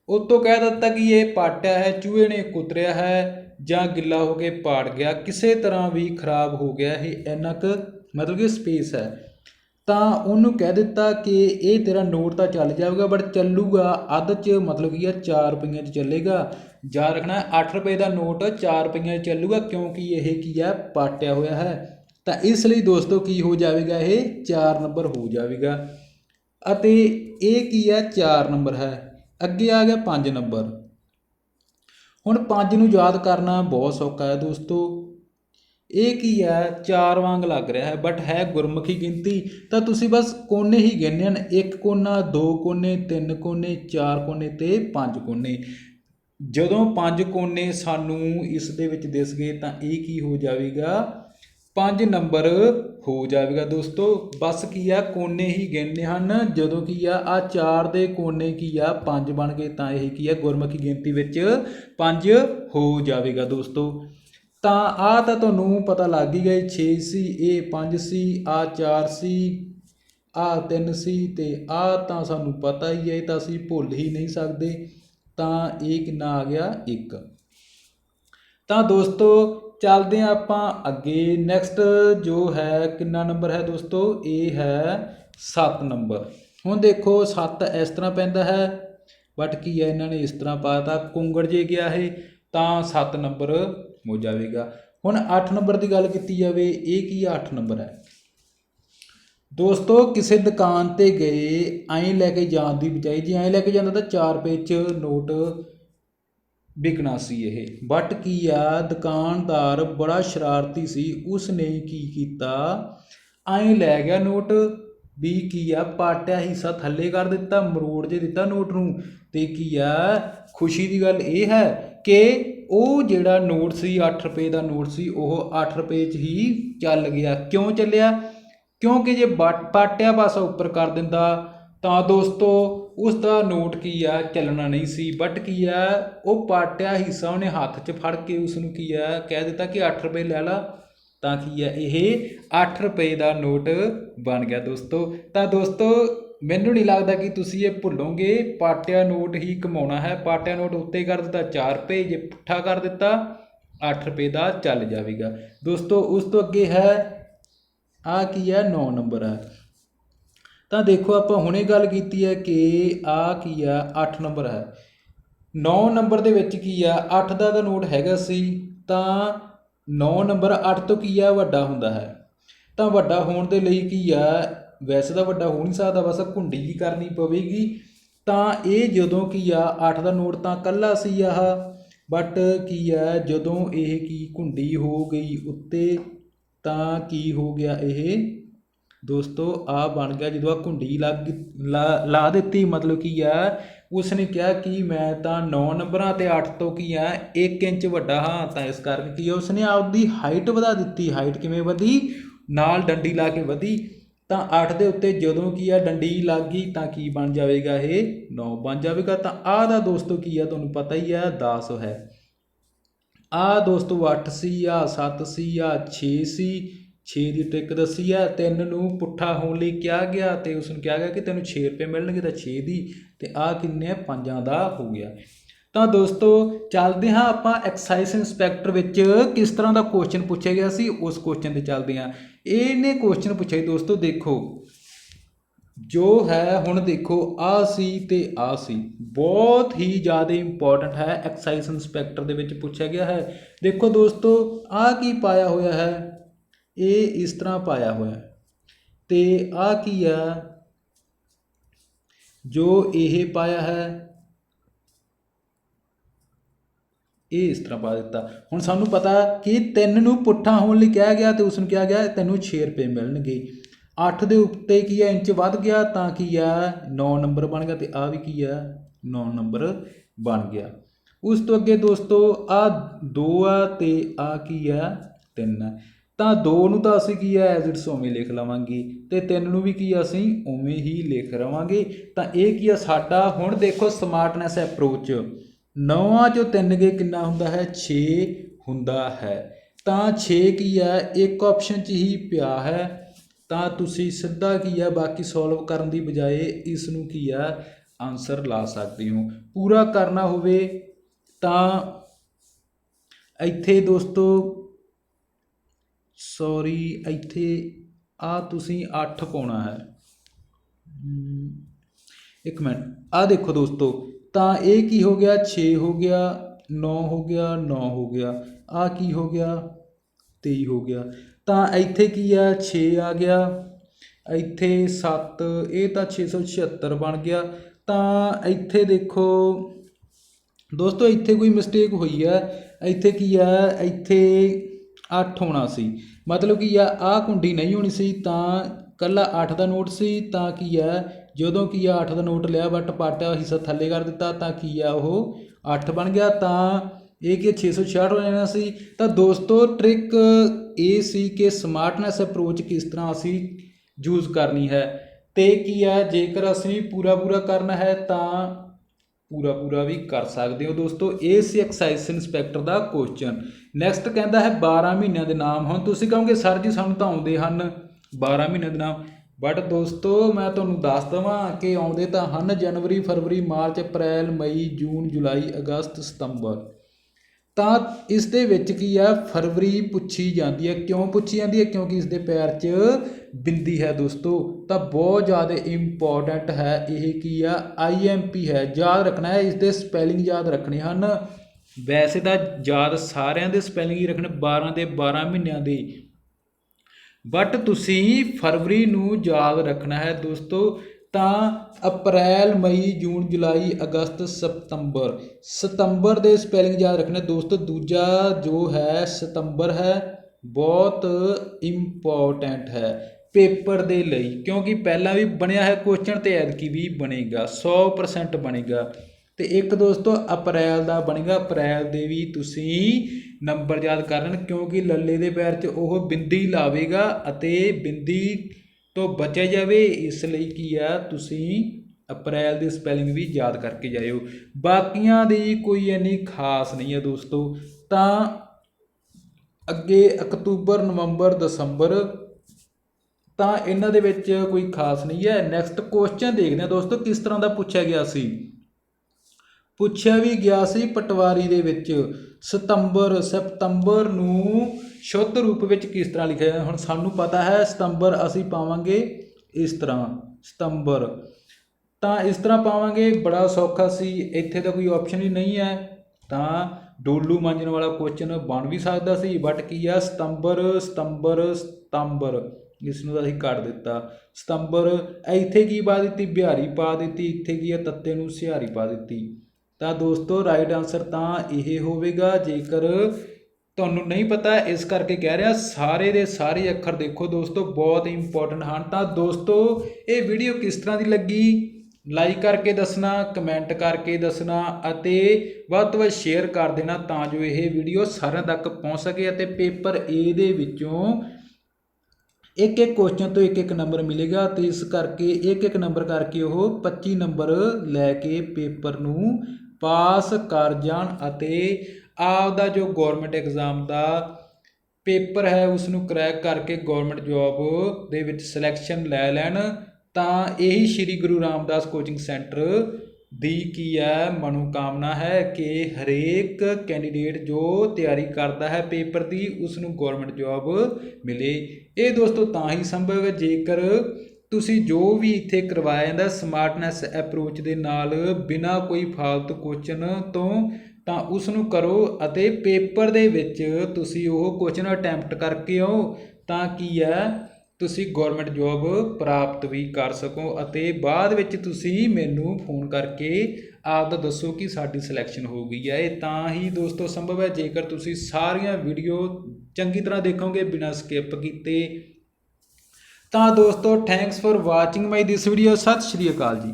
ਉਤੋਂ ਕਹਿ ਦਿੱਤਾ ਕਿ ਇਹ ਪਾਟਿਆ ਹੈ, ਚੂਹੇ ਨੇ ਕੁਤਰਿਆ ਹੈ ਜਾਂ ਗਿੱਲਾ ਹੋ ਕੇ ਪਾੜ ਗਿਆ। ਕਿਸੇ ਤਰ੍ਹਾਂ ਵੀ ਖਰਾਬ ਹੋ ਗਿਆ ਇਹ ਇੰਨਾ ਕੁ ਮਤਲਬ ਕਿ ਸਪੇਸ ਹੈ। ਤਾਂ ਉਹਨੂੰ ਕਹਿ ਦਿੱਤਾ ਕਿ ਇਹ ਤੇਰਾ ਨੋਟ ਤਾਂ ਚੱਲ ਜਾਊਗਾ ਬਟ ਚੱਲੂਗਾ ਅੱਧ ਚ ਮਤਲਬ ਕੀ ਆ 4 ਰੁਪਈਆਂ ਚ ਚੱਲੇਗਾ। ਯਾਦ ਰੱਖਣਾ 8 ਰੁਪਏ ਦਾ ਨੋਟ 4 ਰੁਪਈਆਂ ਚੱਲੂਗਾ ਕਿਉਂਕਿ ਇਹ ਕੀ ਹੈ, ਪਾਟਿਆ ਹੋਇਆ ਹੈ। ਤਾਂ ਇਸ ਲਈ ਦੋਸਤੋ ਕੀ ਹੋ ਜਾਵੇਗਾ, ਇਹ 4 ਨੰਬਰ ਹੋ ਜਾਵੇਗਾ। ਅਤੇ ਇਹ ਕੀ ਹੈ 4 ਨੰਬਰ ਹੈ। ਅੱਗੇ ਆ ਗਿਆ 5 ਨੰਬਰ। ਹੁਣ 5 ਨੂੰ ਯਾਦ ਕਰਨਾ ਬਹੁਤ ਸੌਖਾ ਹੈ ਦੋਸਤੋ। ਇਹ ਕੀ ਹੈ 4 ਵਾਂਗ ਲੱਗ ਰਿਹਾ ਹੈ ਬਟ ਹੈ ਗੁਰਮੁਖੀ ਗਿਣਤੀ। ਤਾਂ ਤੁਸੀਂ ਬਸ ਕੋਨੇ ਹੀ ਗਿਣਨੇ ਹਨ। ਇੱਕ ਕੋਨਾ, ਦੋ ਕੋਨੇ, ਤਿੰਨ ਕੋਨੇ, ਚਾਰ ਕੋਨੇ ਤੇ ਪੰਜ ਕੋਨੇ। ਜਦੋਂ ਪੰਜ ਕੋਨੇ ਸਾਨੂੰ ਇਸ ਦੇ ਵਿੱਚ ਦਿਸ ਗਏ ਤਾਂ ਇਹ ਕੀ ਹੋ ਜਾਵੇਗਾ? ਪੰਜ ਨੰਬਰ ਹੋ ਜਾਵੇਗਾ ਦੋਸਤੋ। ਬਸ ਕੀ ਆ, ਕੋਨੇ ਹੀ ਗਿਣਨੇ ਹਨ। ਜਦੋਂ ਕੀ ਆ ਆ 4 ਦੇ ਕੋਨੇ ਕੀ ਆ, ਪੰਜ ਬਣ ਗਏ ਤਾਂ ਇਹ ਕੀ ਆ, ਗੁਰਮੁਖੀ ਗਿਣਤੀ ਵਿੱਚ ਪੰਜ ਹੋ ਜਾਵੇਗਾ ਦੋਸਤੋ। ਤਾਂ ਆ ਤਾਂ ਤੁਹਾਨੂੰ ਪਤਾ ਲੱਗ ਹੀ ਗਿਆ 6 ਸੀ, ਇਹ 5 ਸੀ ਆ 4 ਸੀ ਆ 3 ਸੀ ਤੇ ਆ ਤਾਂ ਸਾਨੂੰ ਪਤਾ ਹੀ ਹੈ, ਇਹ ਤਾਂ ਅਸੀਂ ਭੁੱਲ ਹੀ ਨਹੀਂ ਸਕਦੇ। ਤਾਂ ਇਹ ਕਿੰਨਾ ਆ ਗਿਆ? 1 ਤਾਂ ਦੋਸਤੋ, ਚੱਲਦੇ ਹਾਂ ਆਪਾਂ ਅੱਗੇ। ਨੈਕਸਟ ਜੋ ਹੈ, ਕਿੰਨਾ ਨੰਬਰ ਹੈ ਦੋਸਤੋ? ਇਹ ਹੈ 7 ਨੰਬਰ ਹੁਣ ਦੇਖੋ 7 ਇਸ ਤਰ੍ਹਾਂ ਪੈਂਦਾ ਹੈ। ਬਟ ਕੀ ਹੈ, ਇਹਨਾਂ ਨੇ ਇਸ ਤਰ੍ਹਾਂ ਪਾਤਾ ਕੁੰਗੜ ਜੇ ਗਿਆ ਹੈ ਤਾਂ 7 ਨੰਬਰ ਹੋ ਜਾਵੇਗਾ ਹੁਣ 8 ਨੰਬਰ ਦੀ ਗੱਲ ਕੀਤੀ ਜਾਵੇ, ਇਹ ਕੀ 8 ਨੰਬਰ ਹੈ? ਦੋਸਤੋ, ਕਿਸੇ ਦੁਕਾਨ ਤੇ ਗਏ, ਐਂ ਲੈ ਕੇ ਜਾਣ ਦੀ ਬਜਾਏ, ਜੇ ਐਂ ਲੈ ਕੇ ਜਾਂਦਾ ਤਾਂ 4 ਰੁਪਏ ਚ ਨੋਟ ਵਿਕਣਾ ਸੀ ਇਹ। ਬਟ ਕੀ ਆ, ਦੁਕਾਨਦਾਰ ਬੜਾ ਸ਼ਰਾਰਤੀ ਸੀ ਉਸ ਨੇ ਕੀ ਕੀਤਾ? ਐਂ ਲੈ ਗਿਆ ਨੋਟ, ਵੀ ਕੀ ਆ, ਪਾਟਿਆ ਹਿੱਸਾ ਥੱਲੇ ਕਰ ਦਿੱਤਾ, ਮਰੋੜ ਜੇ ਦਿੱਤਾ ਨੋਟ ਨੂੰ। ਤੇ ਕੀ ਆ, ਖੁਸ਼ੀ ਦੀ ਗੱਲ ਇਹ ਹੈ ਕਿ ਉਹ ਜਿਹੜਾ ਨੋਟ ਸੀ 8 ਰੁਪਏ ਦਾ ਨੋਟ ਸੀ, ਉਹ 8 ਰੁਪਏ 'ਚ ਹੀ ਚੱਲ ਗਿਆ। ਕਿਉਂ ਚੱਲਿਆ? ਕਿਉਂਕਿ ਜੇ ਬਟ- ਪਾਟਿਆ ਪਾਸਾ ਉੱਪਰ ਕਰ ਦਿੰਦਾ, ਤਾਂ ਦੋਸਤੋ ਉਸ ਦਾ ਨੋਟ ਕੀ ਆ? ਚੱਲਣਾ ਨਹੀਂ ਸੀ। ਬਟ ਕੀ ਆ? ਉਹ ਪਾਟਿਆ ਹਿੱਸਾ ਉਹਨੇ ਹੱਥ 'ਚ ਫੜ ਕੇ ਉਸ ਨੂੰ ਕੀ ਆ? ਕਹਿ ਦਿੱਤਾ ਕਿ 8 ਰੁਪਏ ਲੈ ਲਾ। ਤਾਂ ਕੀ ਆ? ਇਹ 8 ਰੁਪਏ ਦਾ ਨੋਟ ਬਣ ਗਿਆ ਦੋਸਤੋ। ਤਾਂ ਦੋਸਤੋ ਮੈਨੂੰ ਨਹੀਂ ਲੱਗਦਾ ਕਿ ਤੁਸੀਂ ਇਹ ਭੁੱਲੋਗੇ। ਪਾਟਿਆ ਨੋਟ ਹੀ ਕਮਾਉਣਾ ਹੈ। ਪਾਟਿਆ ਨੋਟ ਉੱਤੇ ਕਰ ਦਿੱਤਾ 4 ਰੁਪਏ। ਜੇ ਪੁੱਠਾ ਕਰ ਦਿੱਤਾ 8 ਰੁਪਏ ਦਾ ਚੱਲ ਜਾਵੇਗਾ। ਦੋਸਤੋ ਉਸ ਤੋਂ ਅੱਗੇ ਹੈ ਆ ਕੀ ਹੈ? 9 ਨੰਬਰ ਹੈ। ਤਾਂ ਦੇਖੋ, ਆਪਾਂ ਹੁਣੇ ਗੱਲ ਕੀਤੀ ਹੈ ਕਿ ਆ ਕੀ ਆ 8 ਨੰਬਰ ਹੈ। 9 ਨੰਬਰ ਦੇ ਵਿੱਚ ਕੀ ਆ 8 ਦਾ ਤਾਂ ਨੋਟ ਹੈਗਾ ਸੀ, ਤਾਂ 9 ਨੰਬਰ 8 ਤੋਂ ਕੀ ਆ ਵੱਡਾ ਹੁੰਦਾ ਹੈ। ਤਾਂ ਵੱਡਾ ਹੋਣ ਦੇ ਲਈ ਕੀ ਆ ਵੈਸੇ ਤਾਂ ਵੱਡਾ ਹੋ ਨਹੀਂ ਸਕਦਾ, ਬਸ ਘੁੰਡੀ ਹੀ ਕਰਨੀ ਪਵੇਗੀ। ਤਾਂ ਇਹ ਜਦੋਂ ਕੀ ਆ 8 ਦਾ ਨੋਟ ਤਾਂ ਕੱਲਾ ਸੀ ਆਹ ਬਟ ਕੀ ਹੈ? ਜਦੋਂ ਇਹ ਕੀ ਘੁੰਡੀ ਹੋ ਗਈ ਉੱਤੇ ਤਾਂ ਕੀ ਹੋ ਗਿਆ ਇਹ? ਦੋਸਤੋ ਆ ਬਣ ਗਿਆ ਜਦੋਂ ਆ ਘੁੰਡੀ ਲੱਗ ਲਾ- ਲਾ ਦਿੱਤੀ। ਮਤਲਬ ਕੀ ਆ? ਉਸਨੇ ਕਿਹਾ ਕਿ ਮੈਂ ਤਾਂ 9 ਨੰਬਰਾਂ ਤੇ 8 ਤੋਂ ਕੀ ਆ? 1 ਇੰਚ ਵੱਡਾ ਹਾਂ ਤਾਂ ਇਸ ਕਾਰਨ ਕੀ ਆ, ਉਸਨੇ ਆਪਦੀ ਹਾਈਟ ਵਧਾ ਦਿੱਤੀ। ਹਾਈਟ ਕਿਵੇਂ ਵਧੀ? ਨਾਲ ਡੰਡੀ ਲਾ ਕੇ ਵਧੀ। ਤਾਂ 8 ਦੇ ਉੱਤੇ ਜਦੋਂ ਕੀ ਆ? ਡੰਡੀ ਲੱਗ ਗਈ ਤਾਂ ਕੀ ਬਣ ਜਾਵੇਗਾ ਇਹ? 9 ਬਣ ਜਾਵੇਗਾ। ਤਾਂ ਆਹ ਦਾ ਦੋਸਤੋ ਕੀ ਆ? ਤੁਹਾਨੂੰ ਪਤਾ ਹੀ ਆ 10 ਹੈ। ਆ ਦੋਸਤੋ 8 ਸੀ ਆ 7 ਸੀ ਆ 6 ਸੀ 6 ਦੀ ਟ੍ਰਿਕ ਦੱਸੀ ਆ 3 ਨੂੰ ਪੁੱਠਾ ਹੋਣ ਲਈ ਕਿਹਾ ਗਿਆ ਤੇ ਉਸ ਨੂੰ ਕਿਹਾ ਗਿਆ ਕਿ ਤੈਨੂੰ 6 ਰੁਪਏ ਮਿਲਣਗੇ ਤਾਂ 6 ਦੀ ਤੇ ਆ ਕਿੰਨੇ ਆ? ਪੰਜਾਂ ਦਾ ਹੋ ਗਿਆ। ਤਾਂ ਦੋਸਤੋ, ਚੱਲਦੇ ਹਾਂ ਆਪਾਂ ਐਕਸਾਈਜ਼ ਇੰਸਪੈਕਟਰ ਵਿੱਚ ਕਿਸ ਤਰ੍ਹਾਂ ਦਾ ਕੁਐਸਚਨ ਪੁੱਛਿਆ ਗਿਆ ਸੀ, ਉਸ ਕੁਐਸਚਨ ਤੇ ਚੱਲਦੇ ਹਾਂ। ਇਹਨੇ ਕੁਐਸਚਨ ਪੁੱਛਿਆ ਸੀ ਦੋਸਤੋ, ਦੇਖੋ। ਜੋ ਹੈ ਹੁਣ ਦੇਖੋ ਆ ਸੀ ਤੇ ਆ ਸੀ। ਬਹੁਤ ਹੀ ਜ਼ਿਆਦਾ ਇੰਪੋਰਟੈਂਟ ਹੈ ਐਕਸਾਈਜ਼ ਇੰਸਪੈਕਟਰ ਦੇ ਵਿੱਚ ਪੁੱਛਿਆ ਗਿਆ ਹੈ। ਦੇਖੋ ਦੋਸਤੋ ਆ ਕੀ ਪਾਇਆ ਹੋਇਆ ਹੈ? ਇਹ ਇਸ ਤਰ੍ਹਾਂ ਪਾਇਆ ਹੋਇਆ। ਹੈ ਤੇ ਆ ਕੀ ਆ ਜੋ ਇਹ ਪਾਇਆ ਹੈ, ਇਹ ਇਸ ਤਰ੍ਹਾਂ ਪਾ ਦਿੱਤਾ। ਹੁਣ ਸਾਨੂੰ ਪਤਾ ਕਿ ਤਿੰਨ ਨੂੰ ਪੁੱਠਾ ਹੋਣ ਲਈ ਕਿਹਾ ਗਿਆ ਤੇ ਉਸ ਨੂੰ ਕਿਹਾ ਗਿਆ, ਤੈਨੂੰ 6 ਰੁਪਏ ਮਿਲਣਗੇ। 8 ਦੇ ਉੱਤੇ ਕੀ ਹੈ? ਇੰਚ ਵੱਧ ਗਿਆ ਤਾਂ ਕੀ ਆ 9 ਨੰਬਰ ਬਣ ਗਿਆ ਤੇ ਆ ਵੀ ਕੀ ਆ 9 ਨੰਬਰ ਬਣ ਗਿਆ। ਉਸ ਤੋਂ ਅੱਗੇ ਦੋਸਤੋ ਆ 2 ਆ ਤੇ ਆ ਕੀ ਆ 3 ਤਾਂ 2 ਨੂੰ ਤਾਂ ਅਸੀਂ ਕੀ ਆ ਐਜ਼ ਇਟਸ ਉਵੇਂ ਲਿਖ ਲਵਾਂਗੇ। ਤੇ 3 ਨੂੰ ਵੀ ਕੀ ਆ ਅਸੀਂ ਉਵੇਂ ਹੀ ਲਿਖ ਰਵਾਂਗੇ। ਤਾਂ ਇਹ ਕੀ ਆ ਸਾਡਾ ਹੁਣ ਦੇਖੋ ਸਮਾਰਟਨੈਸ ਅਪਰੋਚ 9 ਚੋਂ 3 ਗਏ ਕਿੰਨਾ ਹੁੰਦਾ ਹੈ? 6 ਹੁੰਦਾ ਹੈ। ਤਾਂ 6 ਕੀ ਆ ਇੱਕ ਆਪਸ਼ਨ 'ਚ ਹੀ ਪਿਆ ਹੈ। ਤਾਂ ਤੁਸੀਂ ਸਿੱਧਾ ਕੀ ਆ, ਬਾਕੀ ਸੋਲਵ ਕਰਨ ਦੀ ਬਜਾਏ ਇਸ ਨੂੰ ਕੀ ਆ ਆਨਸਰ ਲਾ ਸਕਦੇ ਹੋ। ਪੂਰਾ ਕਰਨਾ ਹੋਵੇ ਤਾਂ ਇੱਥੇ ਦੋਸਤੋ ਸੌਰੀ ਇੱਥੇ ਆ ਤੁਸੀਂ 8 ਪਾਉਣਾ ਹੈ। ਇੱਕ ਮਿੰਟ। ਆ ਦੇਖੋ ਦੋਸਤੋ, ਤਾਂ ਇਹ ਕੀ ਹੋ ਗਿਆ? 6 ਹੋ ਗਿਆ 9 ਹੋ ਗਿਆ 9 ਹੋ ਗਿਆ। ਆ ਕੀ ਹੋ ਗਿਆ? 23 ਹੋ ਗਿਆ। ਤਾਂ ਇੱਥੇ ਕੀ ਆ? 6 ਆ ਗਿਆ। ਇੱਥੇ 7 ਇਹ ਤਾਂ 676 ਬਣ ਗਿਆ। ਤਾਂ ਇੱਥੇ ਦੇਖੋ, ਦੋਸਤੋ, ਇੱਥੇ ਕੋਈ ਮਿਸਟੇਕ ਹੋਈ ਹੈ ਇੱਥੇ ਕੀ ਆ? ਇੱਥੇ 8 ਹੋਣਾ ਸੀ। ਮਤਲਬ ਕਿ ਆ, ਆਹ ਕੁੰਡੀ ਨਹੀਂ ਹੋਣੀ ਸੀ, ਤਾਂ ਕੱਲਾ 8 ਦਾ ਨੋਟ ਸੀ। ਤਾਂ ਕੀ ਆ, ਜਦੋਂ ਕੀ ਆ 8 ਦਾ ਨੋਟ ਲਿਆ ਬਟ ਪਾਟਾ ਹਿੱਸਾ ਥੱਲੇ ਕਰ ਦਿੱਤਾ, ਤਾਂ ਕੀ ਆ, ਉਹ 8 ਬਣ ਗਿਆ। ਤਾਂ ਇਹ ਕੀ 666 ਹੋ ਜਾਣਾ ਸੀ। ਤਾਂ ਦੋਸਤੋ ਟ੍ਰਿਕ ਇਹ ਸੀ ਕਿ ਸਮਾਰਟਨੈਸ ਅਪਰੋਚ ਕਿਸ ਤਰ੍ਹਾਂ ਅਸੀਂ ਯੂਜ਼ ਕਰਨੀ ਹੈ। ਤੇ ਕੀ ਹੈ? ਜੇਕਰ ਅਸੀਂ ਪੂਰਾ ਪੂਰਾ ਕਰਨਾ ਹੈ, ਤਾਂ ਪੂਰਾ ਪੂਰਾ ਵੀ ਕਰ ਸਕਦੇ ਹੋ ਦੋਸਤੋ। ਇਹ ਸੀ ਐਕਸਾਈਜ਼ ਇਨਸਪੈਕਟਰ ਦਾ ਕੁਐਸਚਨ ਨੈਕਸਟ ਕਹਿੰਦਾ ਹੈ 12 ਮਹੀਨਿਆਂ ਦੇ ਨਾਮ। ਹੁਣ ਤੁਸੀਂ ਕਹੋਗੇ, ਸਰ ਜੀ, ਸਾਨੂੰ ਤਾਂ ਆਉਂਦੇ ਹਨ 12 ਮਹੀਨਿਆਂ ਦੇ ਨਾਮ। ਬਟ ਦੋਸਤੋ, ਮੈਂ ਤੁਹਾਨੂੰ ਦੱਸ ਦਵਾਂ ਕਿ ਆਉਂਦੇ ਤਾਂ ਹਨ ਜਨਵਰੀ, ਫਰਵਰੀ, ਮਾਰਚ, ਅਪ੍ਰੈਲ, ਮਈ, ਜੂਨ, ਜੁਲਾਈ, ਅਗਸਤ, ਸਤੰਬਰ। ਤਾਂ ਇਸ ਦੇ ਵਿੱਚ ਕੀ ਹੈ ਫਰਵਰੀ ਪੁੱਛੀ ਜਾਂਦੀ ਹੈ ਕਿਉਂ ਪੁੱਛੀ ਜਾਂਦੀ ਹੈ ਕਿਉਂਕਿ ਇਸ ਦੇ ਪੈਰ 'ਚ ਬਿੰਦੀ ਹੈ ਦੋਸਤੋ। ਤਾਂ ਬਹੁਤ ਜ਼ਿਆਦਾ ਇੰਪੋਰਟੈਂਟ ਹੈ ਇਹ ਕੀ ਆ? ਆਈਐਮਪੀ ਹੈ। ਯਾਦ ਰੱਖਣਾ ਹੈ ਇਸ ਦੇ ਸਪੈਲਿੰਗ ਯਾਦ ਰੱਖਣੇ ਹਨ। ਵੈਸੇ ਤਾਂ ਯਾਦ ਸਾਰਿਆਂ ਦੇ ਸਪੈਲਿੰਗ ਹੀ ਰੱਖਣੇ 12 ਦੇ 12 ਮਹੀਨਿਆਂ ਦੇ। ਬਟ ਤੁਸੀਂ ਫਰਵਰੀ ਨੂੰ ਯਾਦ ਰੱਖਣਾ ਹੈ ਦੋਸਤੋ। ਤਾਂ ਅਪ੍ਰੈਲ, ਮਈ, ਜੂਨ, ਜੁਲਾਈ, ਅਗਸਤ, ਸਤੰਬਰ। ਸਤੰਬਰ ਦੇ ਸਪੈਲਿੰਗ ਯਾਦ ਰੱਖਣਾ ਦੋਸਤੋ, ਦੂਜਾ ਜੋ ਹੈ ਸਤੰਬਰ ਹੈ, ਬਹੁਤ ਇੰਪੋਰਟੈਂਟ ਹੈ। ਪੇਪਰ ਦੇ ਲਈ, ਕਿਉਂਕਿ ਪਹਿਲਾਂ ਵੀ ਬਣਿਆ ਹੈ ਕੁਐਸਚਨ ਤੇ ਐਤਕੀ ਵੀ ਬਣੇਗਾ 100% ਬਣੇਗਾ। ਤੇ ਇੱਕ ਦੋਸਤੋ, ਅਪ੍ਰੈਲ ਦਾ ਬਣੇਗਾ, ਅਪ੍ਰੈਲ ਦੇ ਵੀ ਤੁਸੀਂ ਨੰਬਰ ਯਾਦ ਕਰਨ ਕਿਉਂਕਿ ਲੱਲੇ ਦੇ ਪੈਰ 'ਚ ਉਹ ਬਿੰਦੀ ਲਾਵੇਗਾ ਅਤੇ ਬਿੰਦੀ ਤੋਂ ਬਚਿਆ ਜਾਵੇ, ਇਸ ਲਈ ਕੀ ਆ, ਤੁਸੀਂ ਅਪ੍ਰੈਲ ਦੀ ਸਪੈਲਿੰਗ ਵੀ ਯਾਦ ਕਰਕੇ ਜਾਇਓ। ਬਾਕੀਆਂ ਦੀ ਕੋਈ ਇੰਨੀ ਖਾਸ ਨਹੀਂ ਹੈ ਦੋਸਤੋ। ਤਾਂ ਅੱਗੇ ਅਕਤੂਬਰ, ਨਵੰਬਰ, ਦਸੰਬਰ, ਤਾਂ ਇਹਨਾਂ ਦੇ ਵਿੱਚ ਕੋਈ ਖਾਸ ਨਹੀਂ ਹੈ। ਨੈਕਸਟ ਕੁਐਸਚਨ ਦੇਖਦੇ ਹਾਂ ਦੋਸਤੋ, ਕਿਸ ਤਰ੍ਹਾਂ ਦਾ ਪੁੱਛਿਆ ਗਿਆ ਸੀ? ਪੁੱਛਿਆ ਵੀ ਗਿਆ ਸੀ ਪਟਵਾਰੀ ਦੇ ਵਿੱਚ। ਸਤੰਬਰ ਸਤੰਬਰ ਨੂੰ ਸ਼ੁੱਧ ਰੂਪ ਵਿੱਚ ਕਿਸ ਤਰ੍ਹਾਂ ਲਿਖਿਆ ਜਾਂਦਾ ਹੁਣ ਸਾਨੂੰ ਪਤਾ ਹੈ ਸਤੰਬਰ ਅਸੀਂ ਪਾਵਾਂਗੇ ਇਸ ਤਰ੍ਹਾਂ, ਸਤੰਬਰ। ਤਾਂ ਇਸ ਤਰ੍ਹਾਂ ਪਾਵਾਂਗੇ, ਬੜਾ ਸੌਖਾ ਸੀ, ਇੱਥੇ ਤਾਂ ਕੋਈ ਆਪਸ਼ਨ ਹੀ ਨਹੀਂ ਹੈ। ਤਾਂ ਡੋਲੂ ਮਾਂਜਣ ਵਾਲਾ ਕੁਐਸਚਨ ਬਣ ਵੀ ਸਕਦਾ ਸੀ ਬਟ ਕੀ ਆ? ਸਤੰਬਰ ਸਤੰਬਰ ਸਤੰਬਰ। ਇਸ ਨੂੰ ਤਾਂ ਅਸੀਂ ਕੱਢ ਦਿੱਤਾ। ਸਤੰਬਰ, ਇੱਥੇ ਕੀ ਪਾ ਦਿੱਤੀ? ਬਿਹਾਰੀ ਪਾ ਦਿੱਤੀ। ਇੱਥੇ ਕੀ ਆ? ਤੱਤੇ ਨੂੰ ਸਿਹਾਰੀ ਪਾ ਦਿੱਤੀ। ਤਾਂ ਦੋਸਤੋ ਰਾਈਟ ਆਨਸਰ ਤਾਂ ਇਹ ਹੋਵੇਗਾ, ਜੇਕਰ ਤੁਹਾਨੂੰ ਨਹੀਂ ਪਤਾ, ਇਸ ਕਰਕੇ ਕਹਿ ਰਿਹਾ, ਸਾਰੇ ਦੇ ਸਾਰੇ ਅੱਖਰ ਦੇਖੋ ਦੋਸਤੋ, ਬਹੁਤ ਇੰਪੋਰਟੈਂਟ ਹਨ। ਤਾਂ ਦੋਸਤੋ, ਇਹ ਵੀਡੀਓ ਕਿਸ ਤਰ੍ਹਾਂ ਦੀ ਲੱਗੀ? ਲਾਈਕ ਕਰਕੇ ਦੱਸਣਾ ਕਮੈਂਟ ਕਰਕੇ ਦੱਸਣਾ ਅਤੇ ਵੱਧ ਤੋਂ ਵੱਧ ਸ਼ੇਅਰ ਕਰ ਦੇਣਾ ਤਾਂ ਜੋ ਇਹ ਵੀਡੀਓ ਸਾਰਿਆਂ ਤੱਕ ਪਹੁੰਚ ਸਕੇ ਅਤੇ ਪੇਪਰ ਏ ਦੇ ਵਿੱਚੋਂ ਇੱਕ ਇੱਕ ਕੁਐਸਚਨ ਤੋਂ ਇੱਕ ਇੱਕ ਨੰਬਰ ਮਿਲੇਗਾ ਤੇ ਇਸ ਕਰਕੇ ਇੱਕ ਇੱਕ ਨੰਬਰ ਕਰਕੇ ਉਹ 25 ਨੰਬਰ ਲੈ ਕੇ ਪੇਪਰ ਨੂੰ ਪਾਸ ਕਰ ਜਾਣ ਅਤੇ ਆਪਦਾ ਜੋ ਗੌਰਮੈਂਟ ਐਗਜ਼ਾਮ ਦਾ ਪੇਪਰ ਹੈ ਉਸ ਨੂੰ ਕਰੈਕ ਕਰਕੇ ਗੌਰਮੈਂਟ ਜੋਬ ਦੇ ਵਿੱਚ ਸਿਲੈਕਸ਼ਨ ਲੈ ਲੈਣ, ਤਾਂ ਇਹੀ ਸ੍ਰੀ ਗੁਰੂ ਰਾਮਦਾਸ ਕੋਚਿੰਗ ਸੈਂਟਰ ਦੀ ਕੀ ਹੈ, ਮਨੋਕਾਮਨਾ ਹੈ ਕਿ ਹਰੇਕ ਕੈਂਡੀਡੇਟ ਜੋ ਤਿਆਰੀ ਕਰਦਾ ਹੈ ਪੇਪਰ ਦੀ ਉਸ ਨੂੰ ਗਵਰਨਮੈਂਟ ਜੌਬ ਮਿਲੇ। ਇਹ ਦੋਸਤੋ ਤਾਂ ਹੀ ਸੰਭਵ ਹੈ, ਜੇਕਰ ਤੁਸੀਂ ਜੋ ਵੀ ਇੱਥੇ ਕਰਵਾਇਆ ਜਾਂਦਾ ਸਮਾਰਟਨੈਸ ਅਪਰੋਚ ਦੇ ਨਾਲ ਬਿਨਾ ਕੋਈ ਫਾਲਤੂ ਕੁਐਸਚਨ ਤੋਂ ਤਾਂ ਉਸ ਨੂੰ ਕਰੋ ਅਤੇ ਪੇਪਰ ਦੇ ਵਿੱਚ ਤੁਸੀਂ ਉਹ ਕੁਐਸਚਨ ਅਟੈਂਪਟ ਕਰਕੇ ਆਓ ਤਾਂ ਕੀ ਹੈ? ਤੁਸੀਂ ਗਵਰਨਮੈਂਟ ਜੋਬ ਪ੍ਰਾਪਤ ਵੀ ਕਰ ਸਕੋ ਅਤੇ ਬਾਅਦ ਵਿੱਚ ਤੁਸੀਂ ਮੈਨੂੰ ਫੋਨ ਕਰਕੇ ਆਪ ਦਾ ਦੱਸੋ ਕਿ ਸਾਡੀ ਸਿਲੈਕਸ਼ਨ ਹੋ ਗਈ ਹੈ। ਇਹ ਤਾਂ ਹੀ ਦੋਸਤੋ ਸੰਭਵ ਹੈ, ਜੇਕਰ ਤੁਸੀਂ ਸਾਰੀਆਂ ਵੀਡੀਓ ਚੰਗੀ ਤਰ੍ਹਾਂ ਦੇਖੋਗੇ ਬਿਨਾਂ ਸਕਿਪ ਕੀਤੇ। ਤਾਂ ਦੋਸਤੋ thanks for watching my this video Sat Sri Akal ਜੀ।